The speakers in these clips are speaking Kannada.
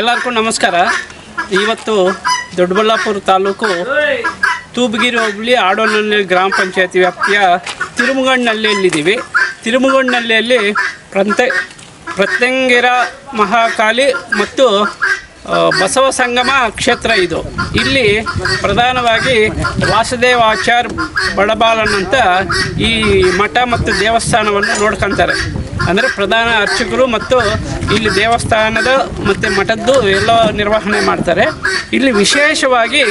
ಎಲ್ಲರಿಗೂ ನಮಸ್ಕಾರ. ಇವತ್ತು ದೊಡ್ಡಬಳ್ಳಾಪುರ ತಾಲೂಕು ತೂಬಗಿರಿ ಹೋಬಳಿ ಆಡೋನಹಳ್ಳಿ ಗ್ರಾಮ ಪಂಚಾಯತಿ ವ್ಯಾಪ್ತಿಯ ತಿರುಮಗಣ್ಣಹಳ್ಳಿಯಲ್ಲಿದ್ದೀವಿ ತಿರುಮಗಣ್ಣಹಳ್ಳಿಯಲ್ಲಿ ಪ್ರಂತ ಪ್ರತ್ಯಂಗಿರ ಮಹಾಕಾಳಿ ಮತ್ತು ಬಸವ ಸಂಗಮ ಕ್ಷೇತ್ರ ಇದು. ಇಲ್ಲಿ ಪ್ರಧಾನವಾಗಿ ವಾಸುದೇವಾಚಾರ್ ಬಡಬಾಲನ್ ಅಂತ ಈ ಮಠ ಮತ್ತು ದೇವಸ್ಥಾನವನ್ನು ನೋಡ್ಕೊಂತಾರೆ. ಅಂದರೆ ಪ್ರಧಾನ ಅರ್ಚಕರು ಮತ್ತು ಇಲ್ಲಿ ದೇವಸ್ಥಾನದ ಮತ್ತು ಮಠದ್ದು ಎಲ್ಲ ನಿರ್ವಹಣೆ ಮಾಡ್ತಾರೆ. ಇಲ್ಲಿ ವಿಶೇಷವಾಗಿ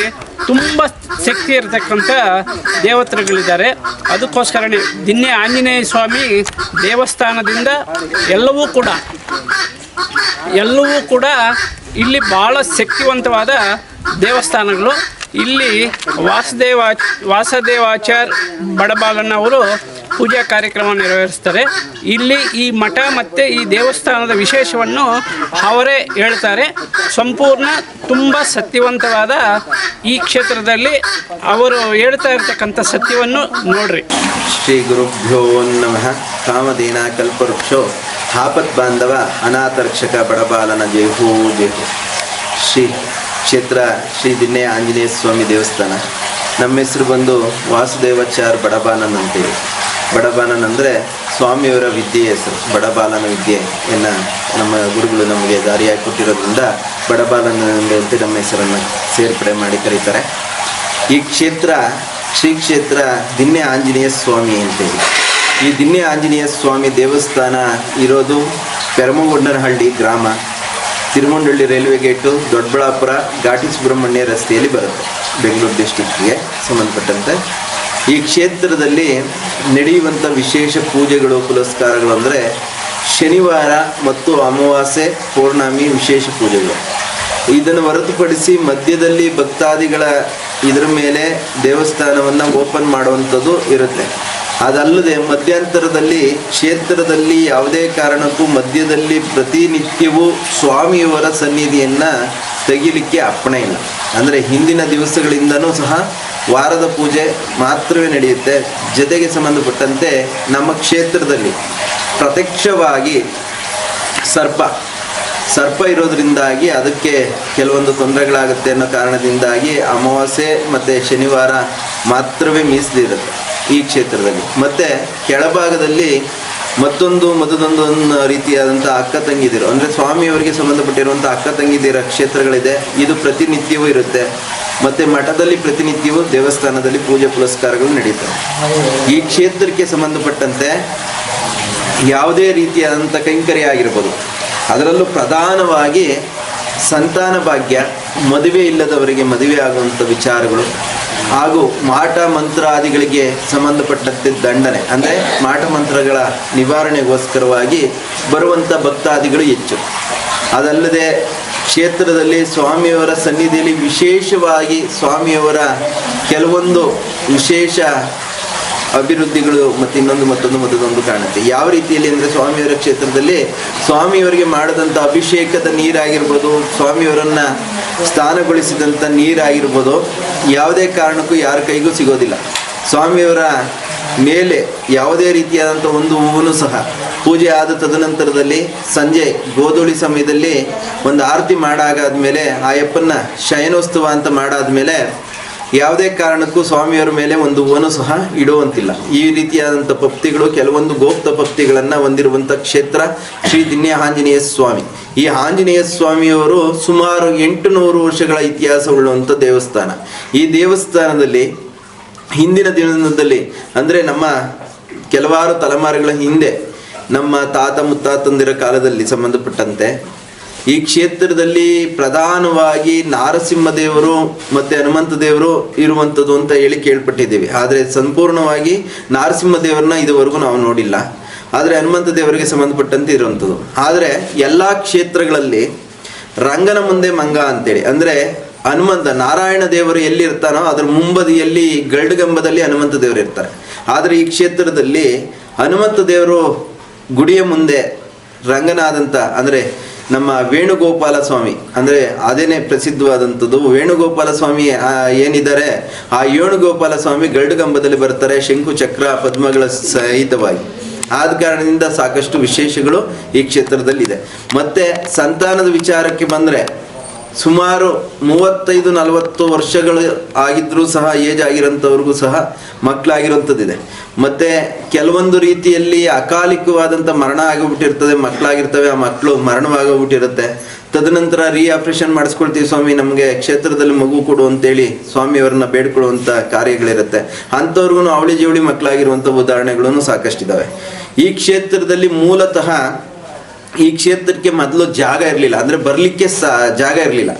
ತುಂಬ ಶಕ್ತಿ ಇರತಕ್ಕಂಥ ದೇವತೆಗಳಿದ್ದಾರೆ. ಅದಕ್ಕೋಸ್ಕರನೇ ದಿನ್ನೆ ಆಂಜನೇಯ ಸ್ವಾಮಿ ದೇವಸ್ಥಾನದಿಂದ ಎಲ್ಲವೂ ಕೂಡ ಎಲ್ಲವೂ ಕೂಡ ಇಲ್ಲಿ ಭಾಳ ಶಕ್ತಿವಂತವಾದ ದೇವಸ್ಥಾನಗಳು. ಇಲ್ಲಿ ವಾಸುದೇವ ವಾಸದೇವಾಚಾರ್ ಬಡಬಾಲನ್ ಅವರು ಪೂಜಾ ಕಾರ್ಯಕ್ರಮ ನೆರವೇರಿಸ್ತಾರೆ ಇಲ್ಲಿ ಈ ಮಠ ಮತ್ತು ಈ ದೇವಸ್ಥಾನದ ವಿಶೇಷವನ್ನು ಅವರೇ ಹೇಳ್ತಾರೆ. ಸಂಪೂರ್ಣ ತುಂಬ ಸತ್ಯವಂತವಾದ ಈ ಕ್ಷೇತ್ರದಲ್ಲಿ ಅವರು ಹೇಳ್ತಾ ಇರ್ತಕ್ಕಂಥ ಸತ್ಯವನ್ನು ನೋಡ್ರಿ. ಶ್ರೀ ಗುರುಭ್ಯೋ ನಮಃ. ಕಾಮಧೇನ ಕಲ್ಪವೃಕ್ಷೋ. ಹಾಪತ್ ಬಾಂಧವ, ಅನಾಥರ್ಕ್ಷಕ, ಬಡಬಾಲನ ಜೇಹೋ ಜೇಹೋ ಶ್ರೀ ಕ್ಷೇತ್ರ ಶ್ರೀ ದಿನ್ನೇ ಆಂಜನೇಯ ಸ್ವಾಮಿ ದೇವಸ್ಥಾನ. ನಮ್ಮ ಹೆಸರು ಬಂದು ವಾಸುದೇವಾಚಾರ್ ಬಡಬಾನನ್ ಅಂತೇಳಿ ಬಡಬಾನನ್ ಅಂದರೆ ಸ್ವಾಮಿಯವರ ವಿದ್ಯೆ ಹೆಸರು, ಬಡಬಾಲನ ವಿದ್ಯೆ ಎನ್ನ ನಮ್ಮ ಗುರುಗಳು ನಮಗೆ ದಾರಿಯಾಗಿ ಕೊಟ್ಟಿರೋದ್ರಿಂದ ಬಡಬಾಲನ ಅಂತ ನಮ್ಮ ಹೆಸರನ್ನು ಸೇರ್ಪಡೆ ಮಾಡಿ ಕರೀತಾರೆ. ಈ ಕ್ಷೇತ್ರ, ಶ್ರೀ ಕ್ಷೇತ್ರ ದಿನ್ನೆ ಆಂಜನೇಯ ಸ್ವಾಮಿ ಅಂತೇಳಿ. ಈ ದಿನ್ನೆ ಆಂಜನೇಯ ಸ್ವಾಮಿ ದೇವಸ್ಥಾನ ಇರೋದು ಪೆರಮಗೊಂಡನಹಳ್ಳಿ ಗ್ರಾಮ. ತಿರುಮಂಡಳ್ಳಿ ರೈಲ್ವೆ ಗೇಟು ದೊಡ್ಡಬಳ್ಳಾಪುರ ಘಾಟಿ ಸುಬ್ರಹ್ಮಣ್ಯ ರಸ್ತೆಯಲ್ಲಿ ಬರುತ್ತೆ ಬೆಂಗಳೂರು ಡಿಸ್ಟಿಕ್ಗೆ ಸಂಬಂಧಪಟ್ಟಂತೆ. ಈ ಕ್ಷೇತ್ರದಲ್ಲಿ ನಡೆಯುವಂಥ ವಿಶೇಷ ಪೂಜೆಗಳು, ಪುರಸ್ಕಾರಗಳು ಅಂದರೆ ಶನಿವಾರ ಮತ್ತು ಅಮಾವಾಸ್ಯೆ ಪೌರ್ಣಮಿ ವಿಶೇಷ ಪೂಜೆಗಳು. ಇದನ್ನು ಹೊರತುಪಡಿಸಿ ಮಧ್ಯದಲ್ಲಿ ಭಕ್ತಾದಿಗಳ ಇದರ ಮೇಲೆ ದೇವಸ್ಥಾನವನ್ನು ಓಪನ್ ಮಾಡುವಂಥದ್ದು ಇರುತ್ತೆ. ಅದಲ್ಲದೆ ಮಧ್ಯಂತರದಲ್ಲಿ ಕ್ಷೇತ್ರದಲ್ಲಿ ಯಾವುದೇ ಕಾರಣಕ್ಕೂ ಮಧ್ಯದಲ್ಲಿ ಪ್ರತಿನಿತ್ಯವೂ ಸ್ವಾಮಿಯವರ ಸನ್ನಿಧಿಯನ್ನು ತೆಗಿಲಿಕ್ಕೆ ಅಪ್ಪಣೆ ಇಲ್ಲ. ಅಂದರೆ ಹಿಂದಿನ ದಿವಸಗಳಿಂದನೂ ಸಹ ವಾರದ ಪೂಜೆ ಮಾತ್ರವೇ ನಡೆಯುತ್ತೆ. ಜೊತೆಗೆ ಸಂಬಂಧಪಟ್ಟಂತೆ ನಮ್ಮ ಕ್ಷೇತ್ರದಲ್ಲಿ ಪ್ರತ್ಯಕ್ಷವಾಗಿ ಸರ್ಪ ಸರ್ಪ ಇರೋದ್ರಿಂದಾಗಿ ಅದಕ್ಕೆ ಕೆಲವೊಂದು ತೊಂದರೆಗಳಾಗುತ್ತೆ ಅನ್ನೋ ಕಾರಣದಿಂದಾಗಿ ಅಮಾವಾಸ್ಯೆ ಮತ್ತು ಶನಿವಾರ ಮಾತ್ರವೇ ಮೀಸಲಿರುತ್ತೆ. ಈ ಕ್ಷೇತ್ರದಲ್ಲಿ. ಮತ್ತು ಕೆಳಭಾಗದಲ್ಲಿ ಮತ್ತೊಂದು ಮತ್ತೊಂದು ರೀತಿಯಾದಂಥ ಅಕ್ಕ ತಂಗಿದಿರು. ಅಂದರೆ ಸ್ವಾಮಿಯವರಿಗೆ ಸಂಬಂಧಪಟ್ಟಿರುವಂಥ ಅಕ್ಕ ತಂಗಿದಿರ ಕ್ಷೇತ್ರಗಳಿದೆ. ಇದು ಪ್ರತಿನಿತ್ಯವೂ ಇರುತ್ತೆ. ಮತ್ತು ಮಠದಲ್ಲಿ ಪ್ರತಿನಿತ್ಯವೂ ದೇವಸ್ಥಾನದಲ್ಲಿ ಪೂಜೆ ಪುರಸ್ಕಾರಗಳು ನಡೀತವೆ. ಈ ಕ್ಷೇತ್ರಕ್ಕೆ ಸಂಬಂಧಪಟ್ಟಂತೆ ಯಾವುದೇ ರೀತಿಯಾದಂಥ ಕೈಂಕರ್ಯ ಆಗಿರ್ಬೋದು. ಅದರಲ್ಲೂ ಪ್ರಧಾನವಾಗಿ ಸಂತಾನ ಭಾಗ್ಯ, ಮದುವೆ ಇಲ್ಲದವರಿಗೆ ಮದುವೆ ಆಗುವಂಥ ವಿಚಾರಗಳು ಹಾಗೂ ಮಾಟ ಮಂತ್ರಾದಿಗಳಿಗೆ ಸಂಬಂಧಪಟ್ಟಂತೆ ದಂಡನೆ, ಅಂದರೆ ಮಾಟ ಮಂತ್ರಗಳ ನಿವಾರಣೆಗೋಸ್ಕರವಾಗಿ ಬರುವಂಥ ಭಕ್ತಾದಿಗಳು ಹೆಚ್ಚು. ಅದಲ್ಲದೆ ಕ್ಷೇತ್ರದಲ್ಲಿ ಸ್ವಾಮಿಯವರ ಸನ್ನಿಧಿಯಲ್ಲಿ ವಿಶೇಷವಾಗಿ ಸ್ವಾಮಿಯವರ ಕೆಲವೊಂದು ವಿಶೇಷ ಅಭಿವೃದ್ಧಿಗಳು ಮತ್ತು ಇನ್ನೊಂದು ಮತ್ತೊಂದು ಮತ್ತೊಂದು ಕಾಣುತ್ತೆ. ಯಾವ ರೀತಿಯಲ್ಲಿ ಅಂದರೆ ಸ್ವಾಮಿಯವರ ಕ್ಷೇತ್ರದಲ್ಲಿ ಸ್ವಾಮಿಯವರಿಗೆ ಮಾಡಿದಂಥ ಅಭಿಷೇಕದ ನೀರಾಗಿರ್ಬೋದು, ಸ್ವಾಮಿಯವರನ್ನು ಸ್ಥಾನಗೊಳಿಸಿದಂಥ ನೀರಾಗಿರ್ಬೋದು, ಯಾವುದೇ ಕಾರಣಕ್ಕೂ ಯಾರ ಕೈಗೂ ಸಿಗೋದಿಲ್ಲ. ಸ್ವಾಮಿಯವರ ಮೇಲೆ ಯಾವುದೇ ರೀತಿಯಾದಂಥ ಒಂದು ಹೂವನ್ನು ಸಹ ಪೂಜೆ ಆದ ತದನಂತರದಲ್ಲಿ ಸಂಜೆ ಗೋಧೂಳಿ ಸಮಯದಲ್ಲಿ ಒಂದು ಆರತಿ ಮಾಡಾಗಾದ್ಮೇಲೆ ಆ ಯಪ್ಪನ್ನ ಶಯನೋತ್ಸವ ಅಂತ ಮಾಡಾದ್ಮೇಲೆ ಯಾವುದೇ ಕಾರಣಕ್ಕೂ ಸ್ವಾಮಿಯವರ ಮೇಲೆ ಒಂದು ಹೂವನ್ನು ಸಹ ಇಡುವಂತಿಲ್ಲ. ಈ ರೀತಿಯಾದಂಥ ಭಕ್ತಿಗಳು ಕೆಲವೊಂದು ಗೋಪ್ತ ಪಪ್ತಿಗಳನ್ನು ಹೊಂದಿರುವಂಥ ಕ್ಷೇತ್ರ ಶ್ರೀ ದಿನ್ಯ ಆಂಜನೇಯ ಸ್ವಾಮಿ. ಈ ಆಂಜನೇಯ ಸ್ವಾಮಿಯವರು ಸುಮಾರು ಎಂಟು ನೂರು ವರ್ಷಗಳ ಇತಿಹಾಸವುಳ್ಳುವಂಥ ದೇವಸ್ಥಾನ. ಈ ದೇವಸ್ಥಾನದಲ್ಲಿ ಹಿಂದಿನ ದಿನದಲ್ಲಿ ಅಂದರೆ ನಮ್ಮ ಕೆಲವಾರು ತಲೆಮಾರುಗಳ ಹಿಂದೆ ನಮ್ಮ ತಾತ ಮುತ್ತಾತಂದಿರ ಕಾಲದಲ್ಲಿ ಸಂಬಂಧಪಟ್ಟಂತೆ ಈ ಕ್ಷೇತ್ರದಲ್ಲಿ ಪ್ರಧಾನವಾಗಿ ನಾರಸಿಂಹ ದೇವರು ಮತ್ತು ಹನುಮಂತ ದೇವರು ಇರುವಂಥದ್ದು ಅಂತ ಹೇಳಿ ಕೇಳ್ಪಟ್ಟಿದ್ದೀವಿ. ಆದರೆ ಸಂಪೂರ್ಣವಾಗಿ ನಾರಸಿಂಹ ದೇವರನ್ನ ಇದುವರೆಗೂ ನಾವು ನೋಡಿಲ್ಲ. ಆದರೆ ಹನುಮಂತ ದೇವರಿಗೆ ಸಂಬಂಧಪಟ್ಟಂತೆ ಇರುವಂಥದ್ದು ಆದರೆ ಎಲ್ಲ ಕ್ಷೇತ್ರಗಳಲ್ಲಿ ರಂಗನ ಮುಂದೆ ಮಂಗ ಅಂತೇಳಿ. ಅಂದರೆ ಹನುಮಂತ ನಾರಾಯಣ ದೇವರು ಎಲ್ಲಿ ಇರ್ತಾನೋ ಅದ್ರ ಮುಂಬದಿಯಲ್ಲಿ ಗರುಡಗಂಬದಲ್ಲಿ ಹನುಮಂತ ದೇವರು ಇರ್ತಾರೆ. ಆದರೆ ಈ ಕ್ಷೇತ್ರದಲ್ಲಿ ಹನುಮಂತ ದೇವರು ಗುಡಿಯ ಮುಂದೆ ರಂಗನಾದಂಥ ಅಂದರೆ ನಮ್ಮ ವೇಣುಗೋಪಾಲ ಸ್ವಾಮಿ, ಅಂದರೆ ಅದೇನೇ ಪ್ರಸಿದ್ಧವಾದಂಥದ್ದು ವೇಣುಗೋಪಾಲ ಸ್ವಾಮಿ ಏನಿದ್ದಾರೆ, ಆ ವೇಣುಗೋಪಾಲ ಸ್ವಾಮಿ ಗರುಡಗಂಬದಲ್ಲಿ ಬರ್ತಾರೆ, ಶಂಕು ಚಕ್ರ ಪದ್ಮಗಳ ಸಹಿತವಾಗಿ. ಆದ ಕಾರಣದಿಂದ ಸಾಕಷ್ಟು ವಿಶೇಷಗಳು ಈ ಕ್ಷೇತ್ರದಲ್ಲಿದೆ. ಮತ್ತೆ ಸಂತಾನದ ವಿಚಾರಕ್ಕೆ ಬಂದರೆ ಸುಮಾರು ಮೂವತ್ತೈದು, ನಲವತ್ತು ವರ್ಷಗಳು ಆಗಿದ್ರೂ ಸಹ ಏಜ್ ಆಗಿರೋಂಥವ್ರಿಗೂ ಸಹ ಮಕ್ಕಳಾಗಿರೋಂಥದ್ದಿದೆ. ಮತ್ತೆ ಕೆಲವೊಂದು ರೀತಿಯಲ್ಲಿ ಅಕಾಲಿಕವಾದಂಥ ಮರಣ ಆಗಿಬಿಟ್ಟಿರ್ತದೆ, ಮಕ್ಕಳಾಗಿರ್ತವೆ, ಆ ಮಕ್ಕಳು ಮರಣವಾಗೋಗ್ಬಿಟ್ಟಿರುತ್ತೆ ತದನಂತರ ರೀ ಆಪರೇಷನ್ ಮಾಡಿಸ್ಕೊಳ್ತೀವಿ ಸ್ವಾಮಿ, ನಮಗೆ ಕ್ಷೇತ್ರದಲ್ಲಿ ಮಗು ಕೊಡು ಅಂತೇಳಿ ಸ್ವಾಮಿಯವರನ್ನ ಬೇಡ್ಕೊಳ್ಳುವಂಥ ಕಾರ್ಯಗಳಿರುತ್ತೆ. ಅಂಥವ್ರಿಗೂ ಅವಳಿ ಜವಳಿ ಮಕ್ಕಳಾಗಿರುವಂಥ ಉದಾಹರಣೆಗಳನ್ನು ಸಾಕಷ್ಟಿದ್ದಾವೆ ಈ ಕ್ಷೇತ್ರದಲ್ಲಿ ಮೂಲತಃ ಈ ಕ್ಷೇತ್ರಕ್ಕೆ ಮೊದಲು ಜಾಗ ಇರಲಿಲ್ಲ. ಅಂದರೆ ಬರಲಿಕ್ಕೆ ಸ, ಜಾಗ ಇರಲಿಲ್ಲ.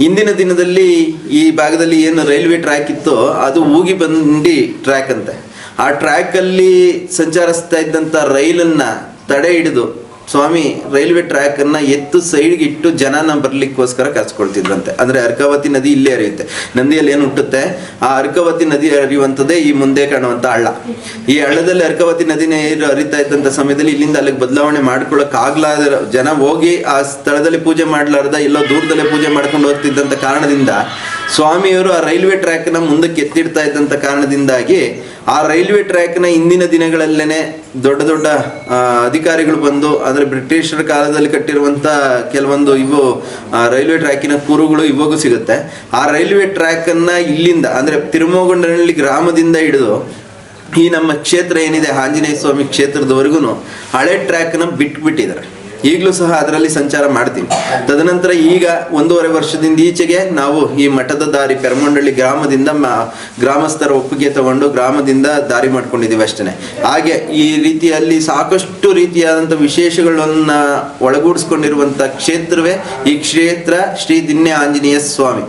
ಇಂದಿನ ದಿನದಲ್ಲಿ ಈ ಭಾಗದಲ್ಲಿ ಏನು ರೈಲ್ವೆ ಟ್ರ್ಯಾಕ್ ಇತ್ತೋ ಅದು ಹೋಗಿ ಬಂಡಿ ಟ್ರ್ಯಾಕ್ ಅಂತೆ. ಆ ಟ್ರ್ಯಾಕಲ್ಲಿ ಸಂಚರಿಸ್ತಾ ಇದ್ದಂಥ ರೈಲನ್ನು ತಡೆ ಹಿಡಿದು ಸ್ವಾಮಿ, ರೈಲ್ವೆ ಟ್ರ್ಯಾಕನ್ನು ಎತ್ತು ಸೈಡ್ಗೆ ಇಟ್ಟು ಜನನ ಬರ್ಲಿಕ್ಕೋಸ್ಕರ ಕರ್ಸ್ಕೊಳ್ತಿದ್ರಂತೆ. ಅಂದರೆ ಅರ್ಕಾವತಿ ನದಿ ಇಲ್ಲೇ ಹರಿಯುತ್ತೆ. ನಂದಿಯಲ್ಲಿ ಏನು ಹುಟ್ಟುತ್ತೆ? ಆ ಅರ್ಕಾವತಿ ನದಿ ಹರಿಯುವಂಥದ್ದೇ ಈ ಮುಂದೆ ಕಾಣುವಂಥ ಹಳ್ಳ. ಈ ಹಳ್ಳದಲ್ಲಿ ಅರ್ಕಾವತಿ ನದಿ ನೀರು ಹರಿತಾ ಇದ್ದಂಥ ಸಮಯದಲ್ಲಿ ಇಲ್ಲಿಂದ ಅಲ್ಲಿಗೆ ಬದಲಾವಣೆ ಮಾಡ್ಕೊಳಕ್ ಆಗ್ಲಾರ ಜನ ಹೋಗಿ ಆ ಸ್ಥಳದಲ್ಲಿ ಪೂಜೆ ಮಾಡ್ಲಾರ್ದ ಎಲ್ಲೋ ದೂರದಲ್ಲೇ ಪೂಜೆ ಮಾಡ್ಕೊಂಡು ಹೋಗ್ತಿದ್ದಂಥ ಕಾರಣದಿಂದ ಸ್ವಾಮಿಯವರು ಆ ರೈಲ್ವೆ ಟ್ರ್ಯಾಕ್ನ ಮುಂದಕ್ಕೆ ಎತ್ತಿಡ್ತಾ ಇದ್ದಂಥ ಕಾರಣದಿಂದಾಗಿ ಆ ರೈಲ್ವೆ ಟ್ರ್ಯಾಕ್ನ ಇಂದಿನ ದಿನಗಳಲ್ಲೇನೆ ದೊಡ್ಡ ದೊಡ್ಡ ಅಧಿಕಾರಿಗಳು ಬಂದು ಅಂದರೆ ಬ್ರಿಟಿಷರ ಕಾಲದಲ್ಲಿ ಕಟ್ಟಿರುವಂಥ ಕೆಲವೊಂದು ಇವು ರೈಲ್ವೆ ಟ್ರ್ಯಾಕಿನ ಕುರುಗಳು ಇವಾಗೂ ಸಿಗುತ್ತೆ. ಆ ರೈಲ್ವೆ ಟ್ರ್ಯಾಕನ್ನು ಇಲ್ಲಿಂದ, ಅಂದರೆ ತಿರುಮಗೊಂಡನಹಳ್ಳಿ ಗ್ರಾಮದಿಂದ ಹಿಡಿದು ಈ ನಮ್ಮ ಕ್ಷೇತ್ರ ಏನಿದೆ, ಆಂಜನೇಯ ಸ್ವಾಮಿ ಕ್ಷೇತ್ರದವರೆಗೂ ಹಳೆ ಟ್ರ್ಯಾಕ್ನ ಬಿಟ್ಬಿಟ್ಟಿದ್ದಾರೆ. ಈಗಲೂ ಸಹ ಅದರಲ್ಲಿ ಸಂಚಾರ ಮಾಡ್ತೀವಿ. ತದನಂತರ ಈಗ ಒಂದೂವರೆ ವರ್ಷದಿಂದ ಈಚೆಗೆ ನಾವು ಈ ಮಠದ ದಾರಿ ಪೆರಮಂಡಳ್ಳಿ ಗ್ರಾಮದಿಂದ ಗ್ರಾಮಸ್ಥರ ಒಪ್ಪಿಗೆ ತಗೊಂಡು ಗ್ರಾಮದಿಂದ ದಾರಿ ಮಾಡ್ಕೊಂಡಿದ್ದೀವಿ ಅಷ್ಟೇ ಹಾಗೆ ಈ ರೀತಿಯಲ್ಲಿ ಸಾಕಷ್ಟು ರೀತಿಯಾದಂಥ ವಿಶೇಷಗಳನ್ನ ಒಳಗೂಡಿಸ್ಕೊಂಡಿರುವಂಥ ಕ್ಷೇತ್ರವೇ ಈ ಕ್ಷೇತ್ರ ಶ್ರೀ ದಿನ್ಯ ಆಂಜನೇಯ ಸ್ವಾಮಿ.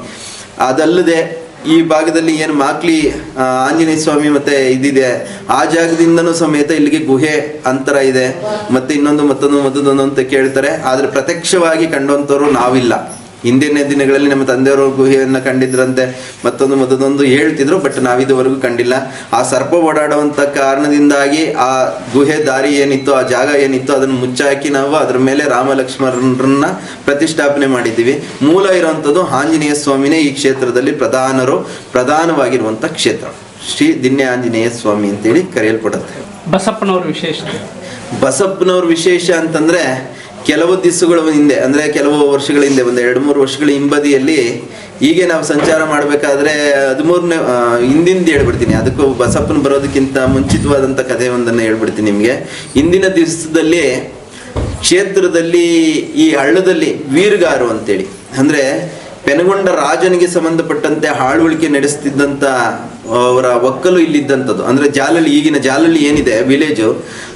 ಅದಲ್ಲದೆ ಈ ಭಾಗದಲ್ಲಿ ಏನು ಮಾಕ್ಲಿ ಆಂಜನೇಯ ಸ್ವಾಮಿ ಮತ್ತೆ ಇದಿದೆ. ಆ ಜಾಗದಿಂದನೂ ಸಮೇತ ಇಲ್ಲಿಗೆ ಗುಹೆ ಅಂತರ ಇದೆ. ಮತ್ತೆ ಇನ್ನೊಂದು ಮತ್ತೊಂದು ಮತ್ತೊಂದು ಅಂತ ಕೇಳ್ತಾರೆ. ಆದ್ರೆ ಪ್ರತ್ಯಕ್ಷವಾಗಿ ಕಂಡಂತವ್ರು ನಾವಿಲ್ಲ. ಹಿಂದಿನ ದಿನಗಳಲ್ಲಿ ನಮ್ಮ ತಂದೆಯವರು ಗುಹೆಯನ್ನ ಕಂಡಿದ್ರಂತೆ ಮತ್ತೊಂದು ಮತ್ತೊಂದು ಹೇಳ್ತಿದ್ರು ಬಟ್ ನಾವಿದುವರೆಗೂ ಕಂಡಿಲ್ಲ. ಆ ಸರ್ಪ ಓಡಾಡುವಂತ ಕಾರಣದಿಂದಾಗಿ ಆ ಗುಹೆ ದಾರಿ ಏನಿತ್ತು ಆ ಜಾಗ ಏನಿತ್ತು ಅದನ್ನು ಮುಚ್ಚಾಕಿ ನಾವು ಅದ್ರ ಮೇಲೆ ರಾಮ ಲಕ್ಷ್ಮಣರನ್ನ ಪ್ರತಿಷ್ಠಾಪನೆ ಮಾಡಿದ್ದೀವಿ. ಮೂಲ ಇರುವಂಥದ್ದು ಆಂಜನೇಯ ಸ್ವಾಮಿನೇ ಈ ಕ್ಷೇತ್ರದಲ್ಲಿ ಪ್ರಧಾನರು ಪ್ರಧಾನವಾಗಿರುವಂಥ ಕ್ಷೇತ್ರ. ಶ್ರೀ ದಿನ್ಯ ಆಂಜನೇಯ ಸ್ವಾಮಿ ಅಂತೇಳಿ ಕರೆಯಲ್ಪಡುತ್ತೆ. ಬಸಪ್ಪನವ್ರ ವಿಶೇಷತೆ ಬಸಪ್ಪನವ್ರ ವಿಶೇಷ ಅಂತಂದ್ರೆ ಕೆಲವು ದಿವಸಗಳ ಹಿಂದೆ, ಅಂದ್ರೆ ಕೆಲವು ವರ್ಷಗಳ ಹಿಂದೆ, ಒಂದು ಎರಡು ಮೂರು ವರ್ಷಗಳ ಹಿಂಬದಿಯಲ್ಲಿ ಹೀಗೆ ನಾವು ಸಂಚಾರ ಮಾಡಬೇಕಾದ್ರೆ ಹದಿಮೂರನೇ ಹಿಂದಿಂದ ಹೇಳ್ಬಿಡ್ತೀನಿ. ಅದಕ್ಕೂ ಬಸಪ್ಪನ ಬರೋದಕ್ಕಿಂತ ಮುಂಚಿತವಾದಂಥ ಕಥೆ ಒಂದನ್ನು ಹೇಳ್ಬಿಡ್ತೀನಿ ನಿಮಗೆ. ಇಂದಿನ ದಿವಸದಲ್ಲಿ ಕ್ಷೇತ್ರದಲ್ಲಿ, ಈ ಹಳ್ಳದಲ್ಲಿ ವೀರ್ಗಾರು ಅಂತೇಳಿ, ಅಂದ್ರೆ ಪೆನಗೊಂಡ ರಾಜನಿಗೆ ಸಂಬಂಧಪಟ್ಟಂತೆ ಹಾಳುವಳಿಕೆ ನಡೆಸ್ತಿದ್ದಂಥ ಅವರ ಒಕ್ಕಲು ಇಲ್ಲಿದ್ದಂಥದ್ದು. ಅಂದ್ರೆ ಜಾಲಳ್ಳಿ, ಈಗಿನ ಜಾಲಳ್ಳಿ ಏನಿದೆ ವಿಲೇಜು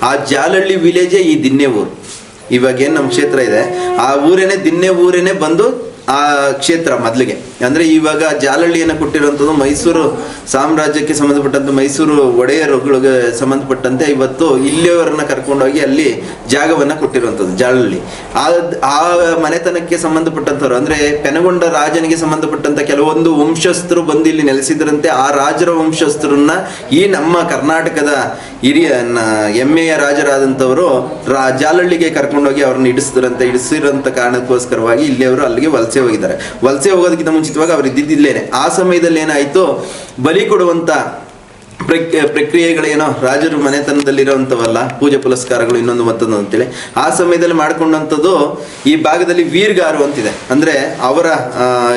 ಆ ಜಾಲಳ್ಳಿ ವಿಲೇಜೇ ಈ ದಿನ್ನೆ ಊರು. ಇವಾಗ ಏನು ನಮ್ಮ ಕ್ಷೇತ್ರ ಇದೆ? ಆ ಊರೇನೆ ದಿನ್ನೆ ಊರೇನೆ ಬಂದು ಆ ಕ್ಷೇತ್ರ ಮೊದಲಿಗೆ. ಅಂದ್ರೆ ಇವಾಗ ಜಾಲಳ್ಳಿಯನ್ನು ಕೊಟ್ಟಿರುವಂಥದ್ದು ಮೈಸೂರು ಸಾಮ್ರಾಜ್ಯಕ್ಕೆ ಸಂಬಂಧಪಟ್ಟಂತೆ ಮೈಸೂರು ಒಡೆಯರುಗಳಿಗೆ ಸಂಬಂಧಪಟ್ಟಂತೆ ಇವತ್ತು ಇಲ್ಲಿಯವರನ್ನ ಕರ್ಕೊಂಡೋಗಿ ಅಲ್ಲಿ ಜಾಗವನ್ನ ಕೊಟ್ಟಿರುವಂಥದ್ದು ಜಾಲಳ್ಳಿ. ಆ ಆ ಮನೆತನಕ್ಕೆ ಸಂಬಂಧಪಟ್ಟಂಥವ್ರು, ಅಂದ್ರೆ ಪೆನಗೊಂಡ ರಾಜನಿಗೆ ಸಂಬಂಧಪಟ್ಟಂತ ಕೆಲವೊಂದು ವಂಶಸ್ಥರು ಬಂದು ಇಲ್ಲಿ ನೆಲೆಸಿದ್ರಂತೆ, ಆ ರಾಜರ ವಂಶಸ್ಥರನ್ನ ಈ ನಮ್ಮ ಕರ್ನಾಟಕದ ಹಿರಿಯ ಹೆಮ್ಮೆಯ ರಾಜರಾದಂಥವರು ರಾ, ಜಾಲಳ್ಳಿಗೆ ಕರ್ಕೊಂಡೋಗಿ ಅವ್ರನ್ನ ಇಡಿಸಿದ್ರಂತೆ ಇಡಿಸಿರೋಂಥ ಕಾರಣಕ್ಕೋಸ್ಕರವಾಗಿ ಇಲ್ಲಿ ಅವರು ಅಲ್ಲಿಗೆ ವಲಸೆ ಹೋಗಿದ್ದಾರೆ. ವಲಸೆ ಹೋಗೋದಕ್ಕಿಂತ ಮುಂಚಿತವಾಗಿ ಅವ್ರು ಇದ್ದಿದ್ದಿಲ್ಲೇನೆ ಆ ಸಮಯದಲ್ಲಿ ಏನಾಯ್ತು ಬಲಿ ಪ್ರಕ್ ಪ್ರಕ್ರಿಯೆಗಳೇನೋ ರಾಜರು ಮನೆತನದಲ್ಲಿರೋವಂಥವಲ್ಲ ಪೂಜೆ ಪುರಸ್ಕಾರಗಳು ಇನ್ನೊಂದು ಮತ್ತೊಂದು ಅಂತೇಳಿ, ಆ ಸಮಯದಲ್ಲಿ ಮಾಡ್ಕೊಂಡಂಥದ್ದು ಈ ಭಾಗದಲ್ಲಿ ವೀರ್ಗಾರು ಅಂತಿದೆ. ಅಂದ್ರೆ ಅವರ